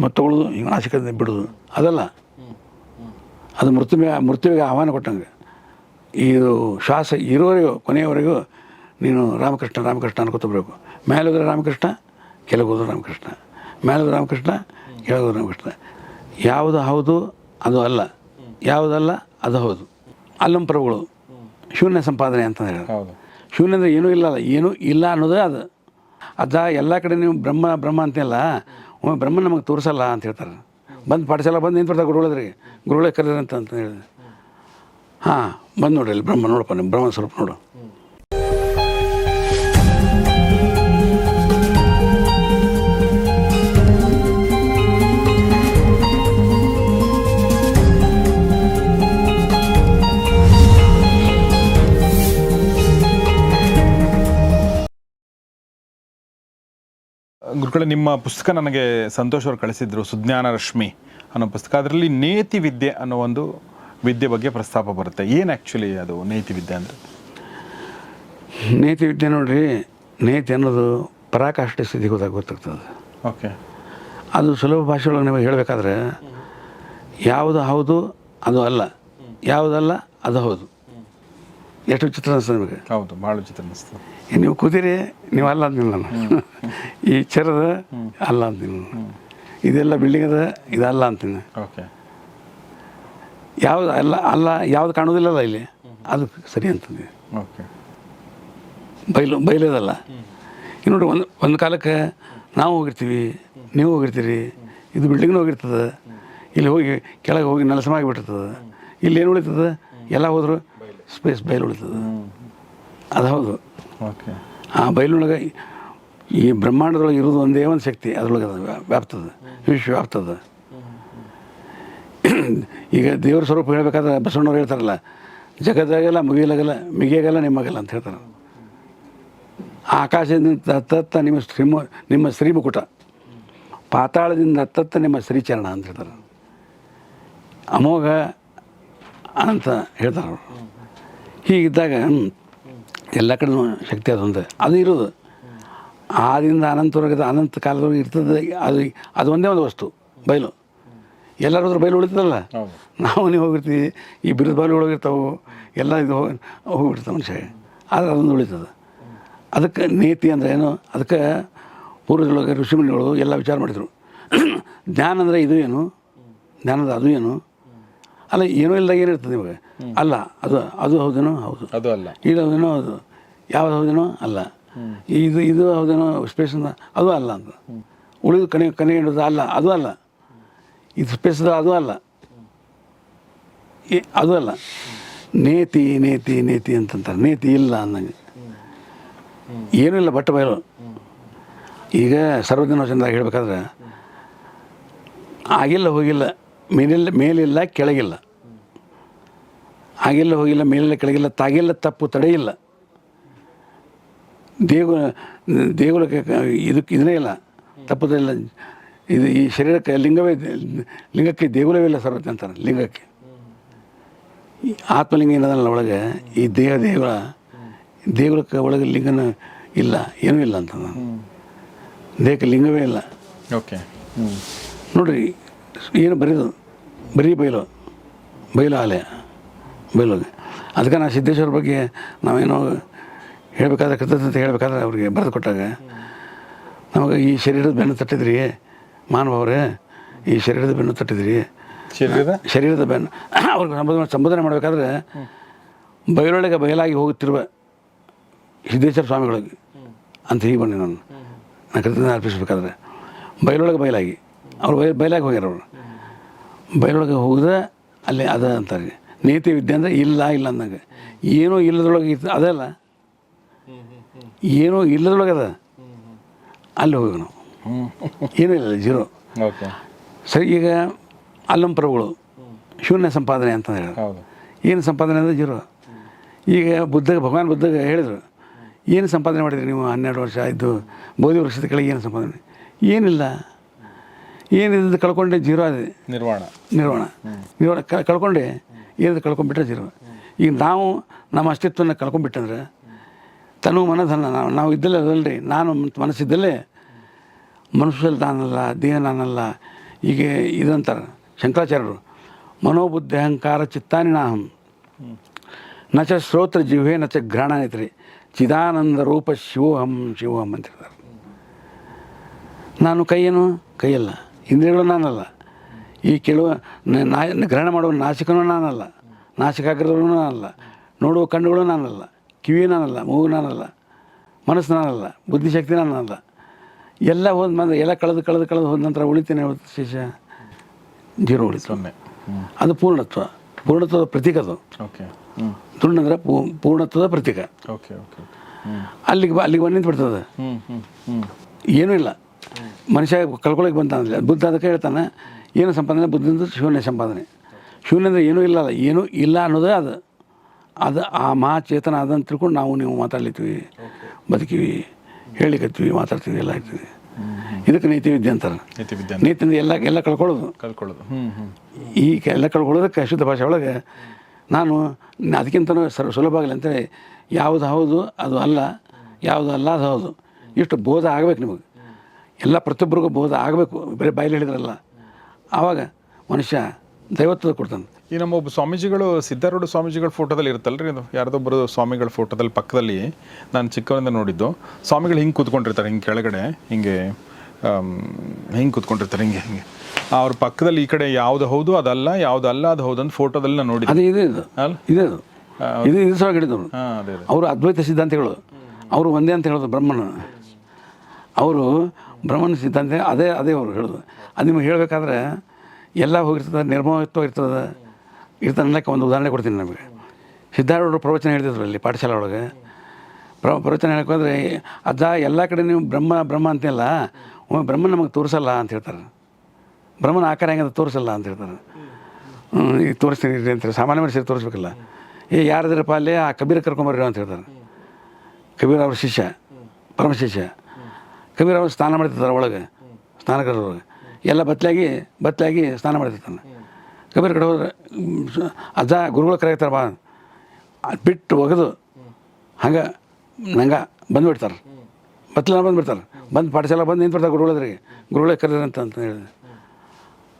ಮತ್ತು ಉಳಿದು ಹಿಂಗೆ ನಾಚಿಕದಿಂದ ಬಿಡೋದು. ಅದಲ್ಲ. ಅದು ಮೃತ್ಯುವಿಗೆ ಮೃತ್ಯುವಿಗೆ ಆಹ್ವಾನ ಕೊಟ್ಟಂಗೆ. ಇದು ಶ್ವಾಸ ಇರೋವರೆಗೂ ಕೊನೆಯವರೆಗೂ ನೀನು ರಾಮಕೃಷ್ಣ ರಾಮಕೃಷ್ಣ ಅನ್ಕೋತ ಬರಬೇಕು. ಮೇಲೆ ಹೋದ್ರೆ ರಾಮಕೃಷ್ಣ ಕೆಳಗೆ ಹೋದ್ರೆ ರಾಮಕೃಷ್ಣ. ಮೇಲೆ ಹೋದ್ರೆ ರಾಮಕೃಷ್ಣ ಕೆಳಗೆ ಹೋದ್ರೆ ರಾಮಕೃಷ್ಣ. ಯಾವುದು ಹೌದು ಅದು ಅಲ್ಲ. ಯಾವುದಲ್ಲ ಅದು ಹೌದು. ಅಲ್ಲಂ ಪ್ರಭುಗಳು. ಶೂನ್ಯ ಸಂಪಾದನೆ ಅಂತ ಹೇಳಿ ಶೂನ್ಯ ಅಂದರೆ ಏನೂ ಇಲ್ಲ ಏನೂ ಇಲ್ಲ ಅನ್ನೋದೇ ಅದು. ಅದ ಎಲ್ಲ ಕಡೆ ನೀವು ಬ್ರಹ್ಮ ಬ್ರಹ್ಮ ಅಂತೆಲ್ಲ ಒಮ್ಮೆ ಬ್ರಹ್ಮ ನಮಗೆ ತೋರಿಸಲ್ಲ ಅಂತ ಹೇಳ್ತಾರೆ. ಬಂದು ಪಾಠಶಾಲ ಬಂದು ನಿಂತು ಬರ್ತಾರೆ ಗುರುಗಳದ್ರಿ ಗುರುಗಳೇ ಕರೀರಂತ ಅಂತ ಹೇಳಿದೆ ಹಾಂ, ಬಂದು ನೋಡ್ರಿ ಇಲ್ಲಿ ಬ್ರಹ್ಮ, ನೋಡಪ್ಪ ನಿಮ್ಮ ಬ್ರಹ್ಮ ಸ್ವಲ್ಪ ನೋಡು. ಗುರುಗಳೇ ನಿಮ್ಮ ಪುಸ್ತಕ ನನಗೆ ಸಂತೋಷ್ ಅವರು ಕಳಿಸಿದ್ರು ಸುಜ್ಞಾನ ರಶ್ಮಿ ಅನ್ನೋ ಪುಸ್ತಕ. ಅದರಲ್ಲಿ ನೇತಿ ವಿದ್ಯೆ ಅನ್ನೋ ಒಂದು ವಿದ್ಯೆ ಬಗ್ಗೆ ಪ್ರಸ್ತಾಪ ಬರುತ್ತೆ. ಏನು ಆ್ಯಕ್ಚುಲಿ ಅದು ನೇತಿ ವಿದ್ಯೆ ಅಂದರೆ ನೇತಿ ವಿದ್ಯೆ ನೋಡ್ರಿ ನೇತಿ ಅನ್ನೋದು ಪರಾಕಾಷ್ಠ ಸ್ಥಿತಿ ಹೋದಾಗ ಗೊತ್ತಾಗ್ತದೆ. ಓಕೆ. ಅದು ಸುಲಭ ಭಾಷೆಯೊಳಗೆ ನಿಮಗೆ ಹೇಳಬೇಕಾದ್ರೆ ಯಾವುದು ಹೌದು ಅದು ಅಲ್ಲ. ಯಾವುದಲ್ಲ ಅದು ಹೌದು. ಎಷ್ಟು ಚಿತ್ರ ಅನಿಸ್ತದೆ ನಿಮಗೆ? ಹೌದು ಭಾಳ ಚಿತ್ರ ಅನಿಸ್ತು ಈ ನೀವು ಕುದಿರಿ ನೀವು ಅಲ್ಲ ಅಂದಿಲ್ಲ ನಾನು. ಈ ಚರದ ಅಲ್ಲ ಅಂತೀನಿ ನಾನು. ಇದೆಲ್ಲ ಬಿಲ್ಡಿಂಗ್ ಅದ ಇದಲ್ಲ ಅಂತೀನಿ ಓಕೆ. ಯಾವ್ದು ಅಲ್ಲ ಅಲ್ಲ ಯಾವ್ದು ಕಾಣೋದಿಲ್ಲಲ್ಲ ಇಲ್ಲಿ. ಅದು ಸರಿ ಅಂತಂದೆ. ಓಕೆ. ಬೈಲು ಬಯಲದಲ್ಲ ಈಗ ನೋಡಿ ಒಂದು ಒಂದು ಕಾಲಕ್ಕೆ ನಾವು ಹೋಗಿರ್ತೀವಿ ನೀವು ಹೋಗಿರ್ತೀರಿ ಇದು ಬಿಲ್ಡಿಂಗ್ನೂ ಹೋಗಿರ್ತದೆ. ಇಲ್ಲಿ ಹೋಗಿ ಕೆಳಗೆ ಹೋಗಿ ನೆಲಸಮಾಗಿ ಬಿಟ್ಟಿರ್ತದೆ ಇಲ್ಲಿ ಏನು ಉಳಿತದೆ? ಎಲ್ಲ ಹೋದರೂ ಸ್ಪೇಸ್ ಬಯಲು ಉಳಿತದೆ. ಅದು ಹೌದು. ಆ ಬಯಲೊಳಗೆ ಈ ಬ್ರಹ್ಮಾಂಡದೊಳಗೆ ಇರೋದು ಒಂದೇ ಒಂದು ಶಕ್ತಿ, ಅದರೊಳಗೆ ಅದು ವ್ಯಾ- ವ್ಯಾಪ್ತದ, ವಿಶ್ವ ವ್ಯಾಪ್ತದ. ಈಗ ದೇವ್ರ ಸ್ವರೂಪ ಹೇಳ್ಬೇಕಾದ್ರೆ ಬಸವಣ್ಣವ್ರು ಹೇಳ್ತಾರಲ್ಲ, ಜಗದಾಗಲ್ಲ, ಮುಗಿಯಲಾಗಲ್ಲ ಮಿಗಿಯಾಗಲ್ಲ ನಿಮ್ಮಾಗಲ್ಲ ಅಂತ ಹೇಳ್ತಾರೆ. ಆಕಾಶದಿಂದ ತತ್ತ ನಿಮ್ಮ ಶ್ರೀಮ ನಿಮ್ಮ ಶ್ರೀಮುಕುಟ, ಪಾತಾಳದಿಂದ ತತ್ತ ನಿಮ್ಮ ಶ್ರೀಚರಣ ಅಂತ ಹೇಳ್ತಾರೆ. ಅಮೋಘ ಅಂತ ಹೇಳ್ತಾರೆ ಹೀಗಿದ್ದಾಗ ಎಲ್ಲ ಕಡೆನೂ ಶಕ್ತಿ ಅದೊಂದು ಅದು ಇರೋದು. ಆದಿಂದ ಅನಂತವರೆಗೆ ಅನಂತ ಕಾಲದವರೆಗೆ ಇರ್ತದೆ. ಅದು ಅದು ಒಂದೇ ಒಂದು ವಸ್ತು ಬಯಲು. ಎಲ್ಲರೂ ಅದ್ರ ಬಯಲು ಉಳಿತದಲ್ಲ? ನಾವು ನೀವು ಹೋಗಿರ್ತೀವಿ ಈ ಬಿರುದು ಬಾಲು ಹೋಗಿರ್ತಾವೆ ಎಲ್ಲ ಇದು ಹೋಗಿ ಹೋಗಿಬಿಡ್ತಾವೆ ಮನುಷ್ಯ. ಆದರೆ ಅದೊಂದು ಉಳಿತದೆ. ಅದಕ್ಕೆ ನೀತಿ ಅಂದರೆ ಏನು? ಅದಕ್ಕೆ ಪೂರ್ವದೊಳಗೆ ಋಷಿಮುನಿಗಳು ಎಲ್ಲ ವಿಚಾರ ಮಾಡಿದರು. ಜ್ಞಾನ ಅಂದರೆ ಇದು ಏನು? ಜ್ಞಾನದ ಅದು ಏನು? ಅಲ್ಲ ಏನೂ ಇಲ್ಲದಾಗ ಏನಿರ್ತದೆ ನಿಮಗೆ? ಅಲ್ಲ ಅದು ಅದು ಹೌದೇನೋ? ಹೌದು. ಅದು ಅಲ್ಲ. ಇದು ಹೌದೇನೋ? ಹೌದು ಯಾವ್ದು ಹೌದೇನೋ? ಅಲ್ಲ. ಇದು ಇದು ಹೌದೇನೋ? ಸ್ಪೇಸ್ ಅದು ಅಲ್ಲ ಅಂತ. ಉಳಿದು ಕನೆ ಹಿಡಿದು ಅಲ್ಲ ಅದು ಅಲ್ಲ. ಇದು ಸ್ಪೇಸದ ಅದು ಅಲ್ಲ. ಏ- ಅದು ಅಲ್ಲ. ನೇತಿ ನೇತಿ ನೇತಿ ಅಂತಂತಾರೆ. ನೇತಿ ಇಲ್ಲ ಅಂದಂಗೆ. ಏನೂ ಇಲ್ಲ ಬಟ್ಟೆ ಬಯಲು. ಈಗ ಸರ್ವಜನ ಚಂದಾಗ ಹೇಳ್ಬೇಕಾದ್ರೆ ಆಗಿಲ್ಲ ಹೋಗಿಲ್ಲ ಮೇಲಿಲ್ಲ ಮೇಲಿಲ್ಲ ಕೆಳಗಿಲ್ಲ. ಆಗಿಲ್ಲ ಹೋಗಿಲ್ಲ ಮೇಲಿಲ್ಲ ಕೆಳಗಿಲ್ಲ ತಾಗೆಲ್ಲ ತಪ್ಪು ತಡೆಯಿಲ್ಲ ದೇಗುಲ ದೇಗುಲಕ್ಕೆ ಇದಕ್ಕೆ ಇದನ್ನೇ ಇಲ್ಲ. ತಪ್ಪುದಿಲ್ಲ ಇದು ಈ ಶರೀರಕ್ಕೆ ಲಿಂಗವೇ ಲಿಂಗಕ್ಕೆ ದೇಗುಲವೇ ಇಲ್ಲ ಸರ್ವತ್ತೆ ಅಂತಾರೆ ಲಿಂಗಕ್ಕೆ. ಈ ಆತ್ಮಲಿಂಗ ಏನದಲ್ಲ ಒಳಗೆ ಈ ದೇಹ ದೇಗುಲ ದೇಗುಲಕ್ಕೆ ಒಳಗೆ ಲಿಂಗನ ಇಲ್ಲ ಏನೂ ಇಲ್ಲ ಅಂತ ದೇಹಕ್ಕೆ ಲಿಂಗವೇ ಇಲ್ಲ. ಓಕೆ. ನೋಡ್ರಿ ಏನು ಬರೀದು ಬರೀ ಬಯಲು ಬಯಲು ಆಲಯ. ಬಯಲು ಅದಕ್ಕೆ ನಾ ಸಿದ್ದೇಶ್ವರ ಬಗ್ಗೆ ನಾವೇನೋ ಹೇಳಬೇಕಾದ್ರೆ ಕೃತಜ್ಞತೆ ಹೇಳಬೇಕಾದ್ರೆ ಅವ್ರಿಗೆ ಬರೆದು ಕೊಟ್ಟಾಗ ನಮಗೆ ಈ ಶರೀರದ ಬೆನ್ನು ತಟ್ಟಿದ್ರಿ ಮಾನವರೇ ಈ ಶರೀರದ ಬೆನ್ನು ತಟ್ಟಿದ್ರಿ. ಶರೀರದ? ಶರೀರದ ಬೆನ್ನು ಅವ್ರಿಗೆ ಸಂಬೋಧನೆ ಸಂಬೋಧನೆ ಮಾಡಬೇಕಾದ್ರೆ ಬಯಲೊಳಗೆ ಬಯಲಾಗಿ ಹೋಗುತ್ತಿರುವ ಸಿದ್ದೇಶ್ವರ ಸ್ವಾಮಿಗಳಿಗೆ ಅಂತ ಹೀಗೆ ಬಂದೆ ನಾನು. ನಾನು ಕೃತಜ್ಞತೆ ಅರ್ಪಿಸ್ಬೇಕಾದ್ರೆ. ಬಯಲೊಳಗೆ ಬಯಲಾಗಿ ಅವ್ರು ಬಯ ಬಯಲಾಗಿ ಹೋಗ್ಯಾರ ಅವರು. ಬಯಲೊಳಗೆ ಹೋಗುದ ಅಲ್ಲಿ ಅದ ಅಂತಾರೆ. ನೀತಿ ವಿದ್ಯೆ ಅಂದರೆ ಇಲ್ಲ ಇಲ್ಲ ಅಂದಂಗೆ ಏನೂ ಇಲ್ಲದ್ರೊಳಗೆ ಇತ್ತು ಅದಲ್ಲ ಏನೂ ಇಲ್ಲದ್ರೊಳಗೆ ಅದ? ಅಲ್ಲಿ ಹೋಗಿ ನಾವು. ಏನೂ ಇಲ್ಲ ಜೀರೋ. ಸರಿ ಈಗ ಅಲ್ಲಂ ಪ್ರಭುಗಳು ಶೂನ್ಯ ಸಂಪಾದನೆ ಅಂತ ಹೇಳಿದ್ರು. ಏನು ಸಂಪಾದನೆ ಅಂದರೆ ಜೀರೋ? ಈಗ ಬುದ್ಧಗೆ ಭಗವಾನ್ ಬುದ್ಧಗೆ ಹೇಳಿದರು ಏನು ಸಂಪಾದನೆ ಮಾಡಿದ್ರಿ ನೀವು ಹನ್ನೆರಡು ವರ್ಷ ಆಯಿತು ಬೋಧಿ ವರ್ಷದ ಕೆಳಗೆ ಏನು ಸಂಪಾದನೆ? ಏನಿಲ್ಲ. ಏನಿದ್ದು ಕಳ್ಕೊಂಡೆ ಜೀರೋ ಅದೇ ನಿರ್ವಾಣ. ನಿರ್ವಾಣ. ನಿರ್ವಾಣ. ಕ- ಕಳ್ಕೊಂಡೆ. ಏನಿದು ಕಳ್ಕೊಂಡ್ಬಿಟ್ರೆ ಜೀವನ ಈಗ ನಾವು ನಮ್ಮ ಅಸ್ತಿತ್ವನ ಕಳ್ಕೊಂಡ್ಬಿಟ್ಟಂದ್ರೆ ತನು ಮನಧನ ನಾವು ನಾವು ಇದ್ದಲ್ಲೇ ಅದಲ್ರಿ. ನಾನು ಮನಸ್ಸಿದ್ದಲ್ಲೇ ಮನುಷ್ಯಲ್ಲಿ ನಾನಲ್ಲ, ದೇಹ ನಾನಲ್ಲ. ಹೀಗೆ ಇದಂತಾರೆ ಶಂಕರಾಚಾರ್ಯರು. ಮನೋಬುದ್ಧಿ ಅಹಂಕಾರ ಚಿತ್ತಾನಿ ನಾಹಂ ನಚ ಶ್ರೋತ್ರ ಜೀವೇ ನಚ ಘ್ರಾಣ ಐತ್ರಿ ಚಿದಾನಂದ ರೂಪ ಶಿವೋಹಂ ಶಿವೋಹಂ ಅಂತ ಹೇಳ್ತಾರೆ ನಾನು ಕೈಯೇನು? ಕೈಯಲ್ಲ. ಇಂದ್ರಿಯಗಳು ನಾನಲ್ಲ. ಈ ಕೇಳುವ ನ- ಗ್ರಹಣ ಮಾಡುವ ನಾಸಿಕನೂ ನಾನಲ್ಲ. ನಾಸಿಕಾಗ್ರದೂ ನಾನಲ್ಲ. ನೋಡುವ ಕಣ್ಣುಗಳು ನಾನಲ್ಲ. ಕಿವಿ ನಾನಲ್ಲ. ಮೂಗು ನಾನಲ್ಲ. ಮನಸ್ಸು ನಾನಲ್ಲ. ಬುದ್ಧಿಶಕ್ತಿ ನಾನಲ್ಲ. ಎಲ್ಲ ಹೋದ ಮೇಲೆ ಎಲ್ಲ ಕಳೆದು ಕಳೆದು ಕಳೆದು ಹೋದ ನಂತರ ಉಳಿತೇನೆ ಶೇಷ? ಜೀರೋ ಉಳಿತು. ಒಮ್ಮೆ ಅದು ಪೂರ್ಣತ್ವ. ಪೂರ್ಣತ್ವದ ಪ್ರತೀಕ ಅದು. ತುಂಡಂದ್ರೆ ಪೂ ಪೂರ್ಣತ್ವದ ಪ್ರತೀಕ. ಓಕೆ ಓಕೆ ಹ್ಞೂ ಅಲ್ಲಿಗೆ ಅಲ್ಲಿಗೆ ಬಂದು ನಿಂತ್ಬಿಡ್ತದೆ ಏನೂ ಇಲ್ಲ. ಮನುಷ್ಯ ಕಳ್ಕೊಳಕ್ಕೆ ಬಂತ ಅಂದ್ರೆ ಬುದ್ಧ ಅದಕ್ಕೆ ಹೇಳ್ತಾನೆ ಏನು ಸಂಪಾದನೆ? ಬುದ್ಧಿಂದ ಶೂನ್ಯ ಸಂಪಾದನೆ. ಶೂನ್ಯ ಅಂದರೆ ಏನೂ ಇಲ್ಲ ಅಲ್ಲ. ಏನೂ ಇಲ್ಲ ಅನ್ನೋದೇ ಅದು. ಅದು ಆ ಮಹಾಚೇತನ ಅದನ್ನು ತಿಳ್ಕೊಂಡು ನಾವು ನೀವು ಮಾತಾಡ್ಲಿತ್ತೀವಿ ಬದುಕೀವಿ ಹೇಳಿಕತ್ತೀವಿ ಮಾತಾಡ್ತೀವಿ ಎಲ್ಲ ಇರ್ತೀವಿ. ಇದಕ್ಕೆ ನೀತಿ ವಿದ್ಯೆ ಅಂತಾರೆ ನೀತಿಯಿಂದ ಎಲ್ಲ ಎಲ್ಲ ಕಳ್ಕೊಳ್ಳೋದು. ಕಳ್ಕೊಳ್ಳೋದು. ಈ ಎಲ್ಲ ಕಳ್ಕೊಳ್ಳೋದಕ್ಕೆ ಶುದ್ಧ ಭಾಷೆ ಒಳಗೆ ನಾನು ಅದಕ್ಕಿಂತ ಸುಲಭ ಆಗಲಿ ಅಂತೇಳಿ ಯಾವುದು ಹೌದು ಅದು ಅಲ್ಲ. ಯಾವುದು ಅಲ್ಲ ಅದು ಹೌದು. ಇಷ್ಟು ಬೋಧ ಆಗಬೇಕು ನಿಮಗೆ. ಎಲ್ಲ ಪ್ರತಿಯೊಬ್ಬರಿಗೂ ಬೋಧ ಆಗಬೇಕು. ಬರೀ ಬಾಯಲ್ಲಿ ಹೇಳಿದ್ರಲ್ಲ. ಆವಾಗ ಮನುಷ್ಯ ದೈವತ್ವ ಕೊಡ್ತಾನೆ. ಈ ನಮ್ಮ ಒಬ್ಬ ಸ್ವಾಮೀಜಿಗಳು ಸಿದ್ಧಾರೂಢ ಸ್ವಾಮೀಜಿಗಳ ಫೋಟೋದಲ್ಲಿ ಇರುತ್ತಲ್ರಿ ಇದು? ಯಾರ್ದೊಬ್ಬರು ಸ್ವಾಮಿಗಳ ಫೋಟೋದಲ್ಲಿ ಪಕ್ಕದಲ್ಲಿ ನಾನು ಚಿಕ್ಕವರಿಂದ ನೋಡಿದ್ದು. ಸ್ವಾಮಿಗಳು ಹಿಂಗೆ ಕೂತ್ಕೊಂಡಿರ್ತಾರೆ ಹಿಂಗೆ ಕೆಳಗಡೆ ಹಿಂಗೆ ಹಿಂಗೆ ಕೂತ್ಕೊಂಡಿರ್ತಾರೆ ಹಿಂಗೆ ಹಿಂಗೆ. ಅವ್ರ ಪಕ್ಕದಲ್ಲಿ ಈ ಕಡೆ ಯಾವ್ದು ಹೌದು ಅದಲ್ಲ ಯಾವ್ದು ಅಲ್ಲ ಅದು ಹೌದು ಅಂತ ಫೋಟೋದಲ್ಲಿ ನಾನು ನೋಡಿದ್ದೆ. ಅದೇ ಇದೆ ಇದು. ಅಲ್ಲ? ಇದೇ ಅದು ಇದು ಇದು ಸಹ ಹಿಡಿದವರು ಅದೇ ಅದೇ ಅವರು ಅದ್ವೈತ ಸಿದ್ಧಾಂತಗಳು. ಅವರು ಒಂದೇ ಅಂತ ಹೇಳೋದು ಬ್ರಹ್ಮನ. ಅವರು ಬ್ರಹ್ಮನ ಸಿದ್ಧಾಂತ ಅದೇ ಅದೇ ಅವರು ಹೇಳೋದು. ಅದು ನಿಮಗೆ ಹೇಳಬೇಕಾದ್ರೆ ಎಲ್ಲ ಹೋಗಿರ್ತದೆ ನಿರ್ಮೋಹತ್ವ ಇರ್ತದೆ ಇರ್ತದೆ ಒಂದು ಉದಾಹರಣೆ ಕೊಡ್ತೀನಿ ನಮಗೆ. ಸಿದ್ಧಾರೂಢರು ಪ್ರವಚನ ಹೇಳ್ತಿದ್ರು ಅಲ್ಲಿ ಪಾಠಶಾಲೆ ಒಳಗೆ. ಪ್ರ ಪ್ರವಚನ ಹೇಳಕ್ಕೆ ಅಜ್ಜ, ಎಲ್ಲ ಕಡೆ ನೀವು ಬ್ರಹ್ಮ ಬ್ರಹ್ಮ ಅಂತಿಲ್ಲ ಒಮ್ಮೆ ಬ್ರಹ್ಮ ನಮಗೆ ತೋರಿಸಲ್ಲ ಅಂತ ಹೇಳ್ತಾರೆ. ಬ್ರಹ್ಮನ ಆಕಾರ ಹೆಂಗದ ತೋರಿಸಲ್ಲ ಅಂತ ಹೇಳ್ತಾರೆ. ಈಗ ತೋರಿಸ್ತೀನಿ ಅಂತಾರೆ ಸಾಮಾನ್ಯ ಮನುಷ್ಯರು ತೋರಿಸ್ಬೇಕಲ್ಲ. ಏ, ಯಾರಿದ್ರಪ್ಪ ಅಲ್ಲಿ? ಆ ಕಬೀರ ಕರ್ಕೊಂಬರ್ರಿ ಅಂತ ಹೇಳ್ತಾರೆ. ಕಬೀರ್ ಅವ್ರ ಶಿಷ್ಯ ಪರಮ ಶಿಷ್ಯ ಕಬೀರ್ ಅವ್ರು ಸ್ನಾನ ಮಾಡ್ತಿರ್ತಾರೆ ಒಳಗೆ ಸ್ನಾನಗೃಹದೊಳಗೆ ಎಲ್ಲ ಬತ್ತಲಾಗಿ ಬತ್ತಲಾಗಿ ಸ್ನಾನ ಮಾಡ್ತಿರ್ತಾನೆ. ಕಬೀರ್ ಕಡೆ ಹೋದ್ರೆ ಅಜ್ಜ ಗುರುಗಳು ಕರೆಯುತ್ತಾರೆ ಬಾ. ಅದ್ ಬಿಟ್ಟು ಒಗೆದು ಹಂಗೆ ನಂಗೆ ಬಂದುಬಿಡ್ತಾರೆ. ಬತ್ತಲ ಬಂದುಬಿಡ್ತಾರೆ. ಬಂದು ಪಾಠಶಾಲೆ ಬಂದು ನಿಂತ್ಬಿಡ್ತಾರೆ ಗುರುಗಳದ್ರಿಗೆ ಗುರುಗಳೇ ಕರೀರಿ ಅಂತ ಹೇಳಿದೆ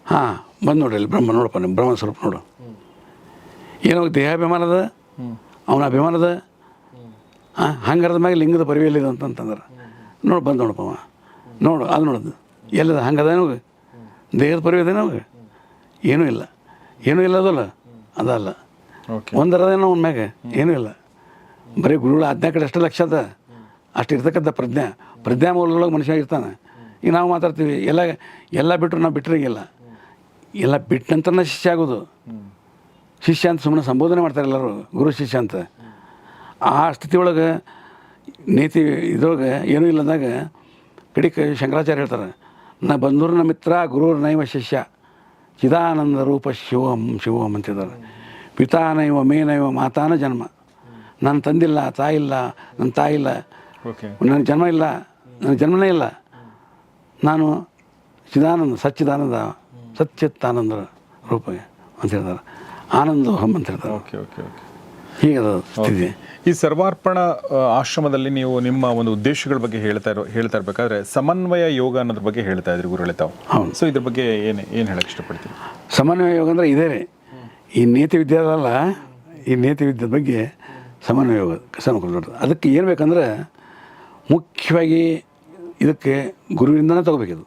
ಹಾಂ ಬಂದು ನೋಡ್ರಿ ಇಲ್ಲಿ ಬ್ರಹ್ಮ ನೋಡಪ್ಪ ನಿಮ್ಮ ಬ್ರಹ್ಮ ಸ್ವರೂಪ ನೋಡು. ಏನೋ ದೇಹಾಭಿಮಾನದ ಅವನ ಅಭಿಮಾನದ ಹಾಂ ಹಂಗಾರದ ಮ್ಯಾಗೆ ಲಿಂಗದ ಪರಿವೆಯಲ್ಲಿದೆ ಅಂತಂತಂದ್ರೆ ನೋಡು ಬಂದು ನೋಡಪ್ಪ ಅವ ನೋಡು ಅದು ನೋಡೋದು. ಎಲ್ಲದ ಹಂಗದ ನಮಗೆ ದೇಹದ ಪರಿವೆ ಅದ ನಮಗೆ ಏನೂ ಇಲ್ಲ. ಏನೂ ಇಲ್ಲ ಅದಲ್ಲ. ಅದಲ್ಲ. ಒಂದರದೇನೋ ಅವನ ಮ್ಯಾಗ. ಏನೂ ಇಲ್ಲ. ಬರೀ ಗುರುಗಳ ಆಜ್ಞಾ ಕಡೆ ಅಷ್ಟು ಲಕ್ಷ ಅದ. ಅಷ್ಟು ಇರ್ತಕ್ಕಂಥ ಪ್ರಜ್ಞಾ. ಪ್ರಜ್ಞಾ ಮೂಲದೊಳಗೆ ಮನುಷ್ಯ ಇರ್ತಾನೆ. ಈಗ ನಾವು ಮಾತಾಡ್ತೀವಿ ಎಲ್ಲ ಎಲ್ಲ ಬಿಟ್ಟರು ನಾವು ಬಿಟ್ಟರಿಗಿಲ್ಲ ಎಲ್ಲ ಬಿಟ್ಟ ನಂತರನೇ ಶಿಷ್ಯ ಆಗೋದು. ಶಿಷ್ಯ ಅಂತ ಸುಮ್ಮನೆ ಸಂಬೋಧನೆ ಮಾಡ್ತಾರೆ ಎಲ್ಲರೂ. ಗುರು ಶಿಷ್ಯ ಅಂತ. ಆ ಸ್ಥಿತಿ ಒಳಗೆ ನೀತಿ ಇದ್ರೊಳಗೆ ಏನೂ ಅಂದಾಗ ಕಡಿಕ ಶಂಕರಾಚಾರ್ಯ ಹೇಳ್ತಾರೆ ನ ಬಂಧುರ್ನ ಮಿತ್ರ ಗುರುರ್ ನೈವ ಶಿಷ್ಯ ಚಿದಾನಂದ ರೂಪ ಶಿವಂ ಶಿವಂ ಅಂತಿದ್ದಾರೆ. ಪಿತಾ ನೈವ ಮೇ ನೈವ ಮಾತಾನ ಜನ್ಮ. ನನ್ನ ತಂದಿಲ್ಲ ತಾಯಿಲ್ಲ ನನ್ನ ತಾಯಿಲ್ಲ ನನ್ನ ಜನ್ಮ ಇಲ್ಲ ನನ್ನ ಜನ್ಮನೇ ಇಲ್ಲ. ನಾನು ಚಿದಾನಂದ ಸಚ್ಚಿದಾನಂದ ಸಚ್ಚಿತ್ತಾನಂದ ರೂಪ ಅಂತ ಹೇಳ್ತಾರೆ. ಆನಂದೋಹಂ ಅಂತ ಹೇಳ್ತಾರೆ. Okay okay okay. ಸ್ಥಿತಿ. ಈ ಸರ್ವಾರ್ಪಣ ಆಶ್ರಮದಲ್ಲಿ ನೀವು ನಿಮ್ಮ ಒಂದು ಉದ್ದೇಶಗಳ ಬಗ್ಗೆ ಹೇಳ್ತಾ ಇರೋ ಹೇಳ್ತಾ ಇರಬೇಕಾದ್ರೆ ಸಮನ್ವಯ ಯೋಗ ಅನ್ನೋದ್ರ ಬಗ್ಗೆ ಹೇಳ್ತಾ ಇದ್ರಿ ಗುರುಗಳೇ ತಾವು. ಹೌದು. ಸೊ ಇದ್ರ ಬಗ್ಗೆ ಏನು ಏನು ಹೇಳಕ್ಕೆ ಇಷ್ಟಪಡ್ತೀವಿ ಸಮನ್ವಯ ಯೋಗ ಅಂದರೆ ಇದೇ ರೀ. ಈ ನೀತಿ ವಿದ್ಯೆ ಅದಲ್ಲ ಈ ನೀತಿ ವಿದ್ಯೆ ಬಗ್ಗೆ ಸಮನ್ವಯ ಯೋಗ ಸಮ ಅದಕ್ಕೆ ಏನು ಬೇಕಂದ್ರೆ ಮುಖ್ಯವಾಗಿ ಇದಕ್ಕೆ ಗುರುವಿನಿಂದನೇ ತಗೋಬೇಕಿದು.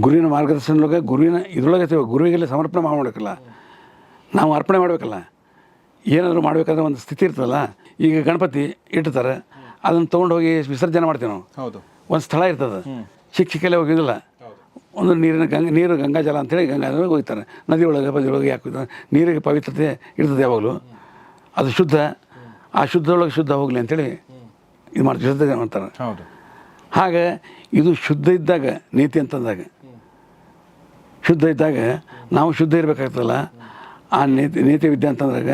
ಗುರುವಿನ ಮಾರ್ಗದರ್ಶನದೊಳಗೆ ಗುರುವಿನ ಇದ್ರೊಳಗೆ ಗುರುವಿಗೆಲ್ಲ ಸಮರ್ಪಣೆ ಮಾಡಬೇಕಲ್ಲ. ನಾವು ಅರ್ಪಣೆ ಮಾಡಬೇಕಲ್ಲ. ಏನಾದರೂ ಮಾಡಬೇಕಾದ್ರೆ ಒಂದು ಸ್ಥಿತಿ ಇರ್ತದಲ್ಲ ಈಗ ಗಣಪತಿ ಇಟ್ಟಿರ್ತಾರೆ ಅದನ್ನು ತೊಗೊಂಡು ಹೋಗಿ ವಿಸರ್ಜನೆ ಮಾಡ್ತೀವಿ ನಾವು. ಹೌದು. ಒಂದು ಸ್ಥಳ ಇರ್ತದೆ. ಶಿಕ್ಷಿಕೆಲ್ಲ ಹೋಗಿದ್ದಿಲ್ಲ ಒಂದು ನೀರಿನ ಗಂಗಾ ನೀರು ಗಂಗಾಜಲ ಅಂತೇಳಿ ಗಂಗಾಜಲ ಹೋಗ್ತಾರೆ. ನದಿ ಒಳಗೆ ಬದಿ ಒಳಗೆ ಯಾಕೆ ನೀರಿಗೆ ಪವಿತ್ರತೆ ಇರ್ತದೆ ಯಾವಾಗಲೂ. ಅದು ಶುದ್ಧ. ಆ ಶುದ್ಧದೊಳಗೆ ಶುದ್ಧ ಹೋಗಲಿ ಅಂತೇಳಿ ಇದು ಮಾಡ್ತೀವಿ ಶುದ್ಧ ಮಾಡ್ತಾರೆ. ಹಾಗೆ ಇದು ಶುದ್ಧ ಇದ್ದಾಗ ನೀತಿ ಅಂತಂದಾಗ ಶುದ್ಧ ಇದ್ದಾಗ ನಾವು ಶುದ್ಧ ಇರಬೇಕಾಗ್ತದಲ್ಲ ಆ ನೀತಿ ನೀತಿ ವಿದ್ಯೆ ಅಂತಂದಾಗ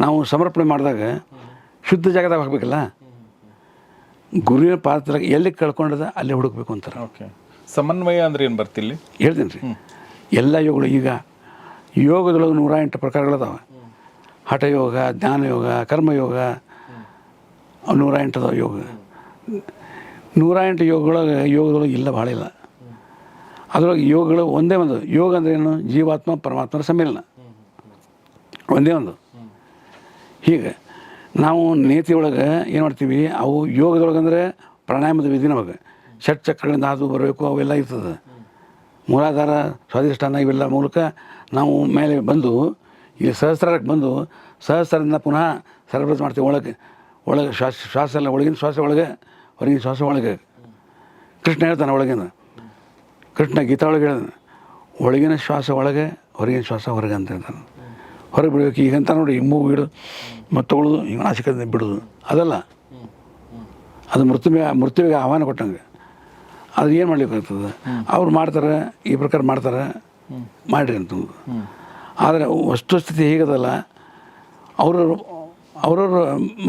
ನಾವು ಸಮರ್ಪಣೆ ಮಾಡಿದಾಗ ಶುದ್ಧ ಜಾಗದಾಗ ಹೋಗ್ಬೇಕಲ್ಲ? ಗುರುವಿನ ಪಾತ್ರ ಎಲ್ಲಿ ಕಳ್ಕೊಂಡದ ಅಲ್ಲೇ ಹುಡುಕ್ಬೇಕು ಅಂತಾರೆ. ಓಕೆ. ಸಮನ್ವಯ ಅಂದ್ರೆ ಏನು ಬರ್ತಿಲ್ಲಿ ಹೇಳ್ತೀನಿ ರೀ. ಎಲ್ಲ ಯೋಗಗಳು ಈಗ ಯೋಗದೊಳಗೆ ನೂರ ಎಂಟು ಪ್ರಕಾರಗಳದಾವೆ ಹಠಯೋಗ ಜ್ಞಾನಯೋಗ ಕರ್ಮಯೋಗ ನೂರ ಎಂಟು ಅದಾವೆ ಯೋಗ. ನೂರ ಎಂಟು ಯೋಗಗಳೊಳಗೆ ಯೋಗದೊಳಗೆ ಇಲ್ಲ ಭಾಳ ಇಲ್ಲ. ಅದರೊಳಗೆ ಯೋಗಗಳು ಒಂದೇ ಒಂದು. ಯೋಗ ಅಂದ್ರೆ ಏನು? ಜೀವಾತ್ಮ ಪರಮಾತ್ಮರ ಸಮ್ಮಿಲನ. ಒಂದೇ ಒಂದು. ಹೀಗೆ ನಾವು ನೇತಿಯೊಳಗೆ ಏನು ಮಾಡ್ತೀವಿ? ಅವು ಯೋಗದೊಳಗೆ ಅಂದರೆ ಪ್ರಾಣಾಯಾಮದ ವಿಧಿ ನಮಗೆ. ಷಟ್ ಚಕ್ರಗಳಿಂದ ಹಾದು ಬರಬೇಕು, ಅವೆಲ್ಲ ಇರ್ತದೆ. ಮೂಲಾಧಾರ ಸ್ವಾಧಿಷ್ಠಾನ ಇವೆಲ್ಲ ಮೂಲಕ ನಾವು ಮೇಲೆ ಬಂದು, ಈ ಸಹಸ್ರಕ್ಕೆ ಬಂದು ಸಹಸ್ರದಿಂದ ಪುನಃ ಸರಬರಾಜು ಮಾಡ್ತೀವಿ ಒಳಗೆ. ಒಳಗೆ ಶ್ವಾಸ ಶ್ವಾಸ ಎಲ್ಲ ಒಳಗಿನ ಶ್ವಾಸ ಒಳಗೆ, ಹೊರಗಿನ ಶ್ವಾಸ ಒಳಗೆ. ಕೃಷ್ಣ ಹೇಳ್ತಾನೆ ಒಳಗಿನ ಕೃಷ್ಣ ಗೀತಾ ಒಳಗೆ ಹೇಳ್ತಾನೆ. ಒಳಗಿನ ಶ್ವಾಸ ಒಳಗೆ, ಹೊರಗಿನ ಶ್ವಾಸ ಹೊರಗೆ ಅಂತ ಹೇಳ್ತಾನೆ. ಹೊರಗೆ ಬಿಡಬೇಕು ಈಗಂತ ನೋಡಿ ಮೂಗು ಬಿಡು ಮತ್ತು ತೊಗೊಳ್ಳೋದು ಹಿಂಗೆ ನಾಸಿಕದಿಂದ ಬಿಡೋದು. ಅದಲ್ಲ. ಅದು ಮೃತ್ಯುವೆ ಮೃತ್ಯುವಿಗೆ ಆಹ್ವಾನ ಕೊಟ್ಟಂಗೆ. ಅದು ಏನು ಮಾಡ್ಲಿಕ್ಕಾಗ್ತದೆ? ಅವ್ರು ಮಾಡ್ತಾರೆ, ಈ ಪ್ರಕಾರ ಮಾಡ್ತಾರೆ, ಮಾಡಿರಿ ಅಂತ ಆದರೆ ವಸ್ತುಸ್ಥಿತಿ ಹೇಗದಲ್ಲ ಅವರು ಅವ್ರವ್ರ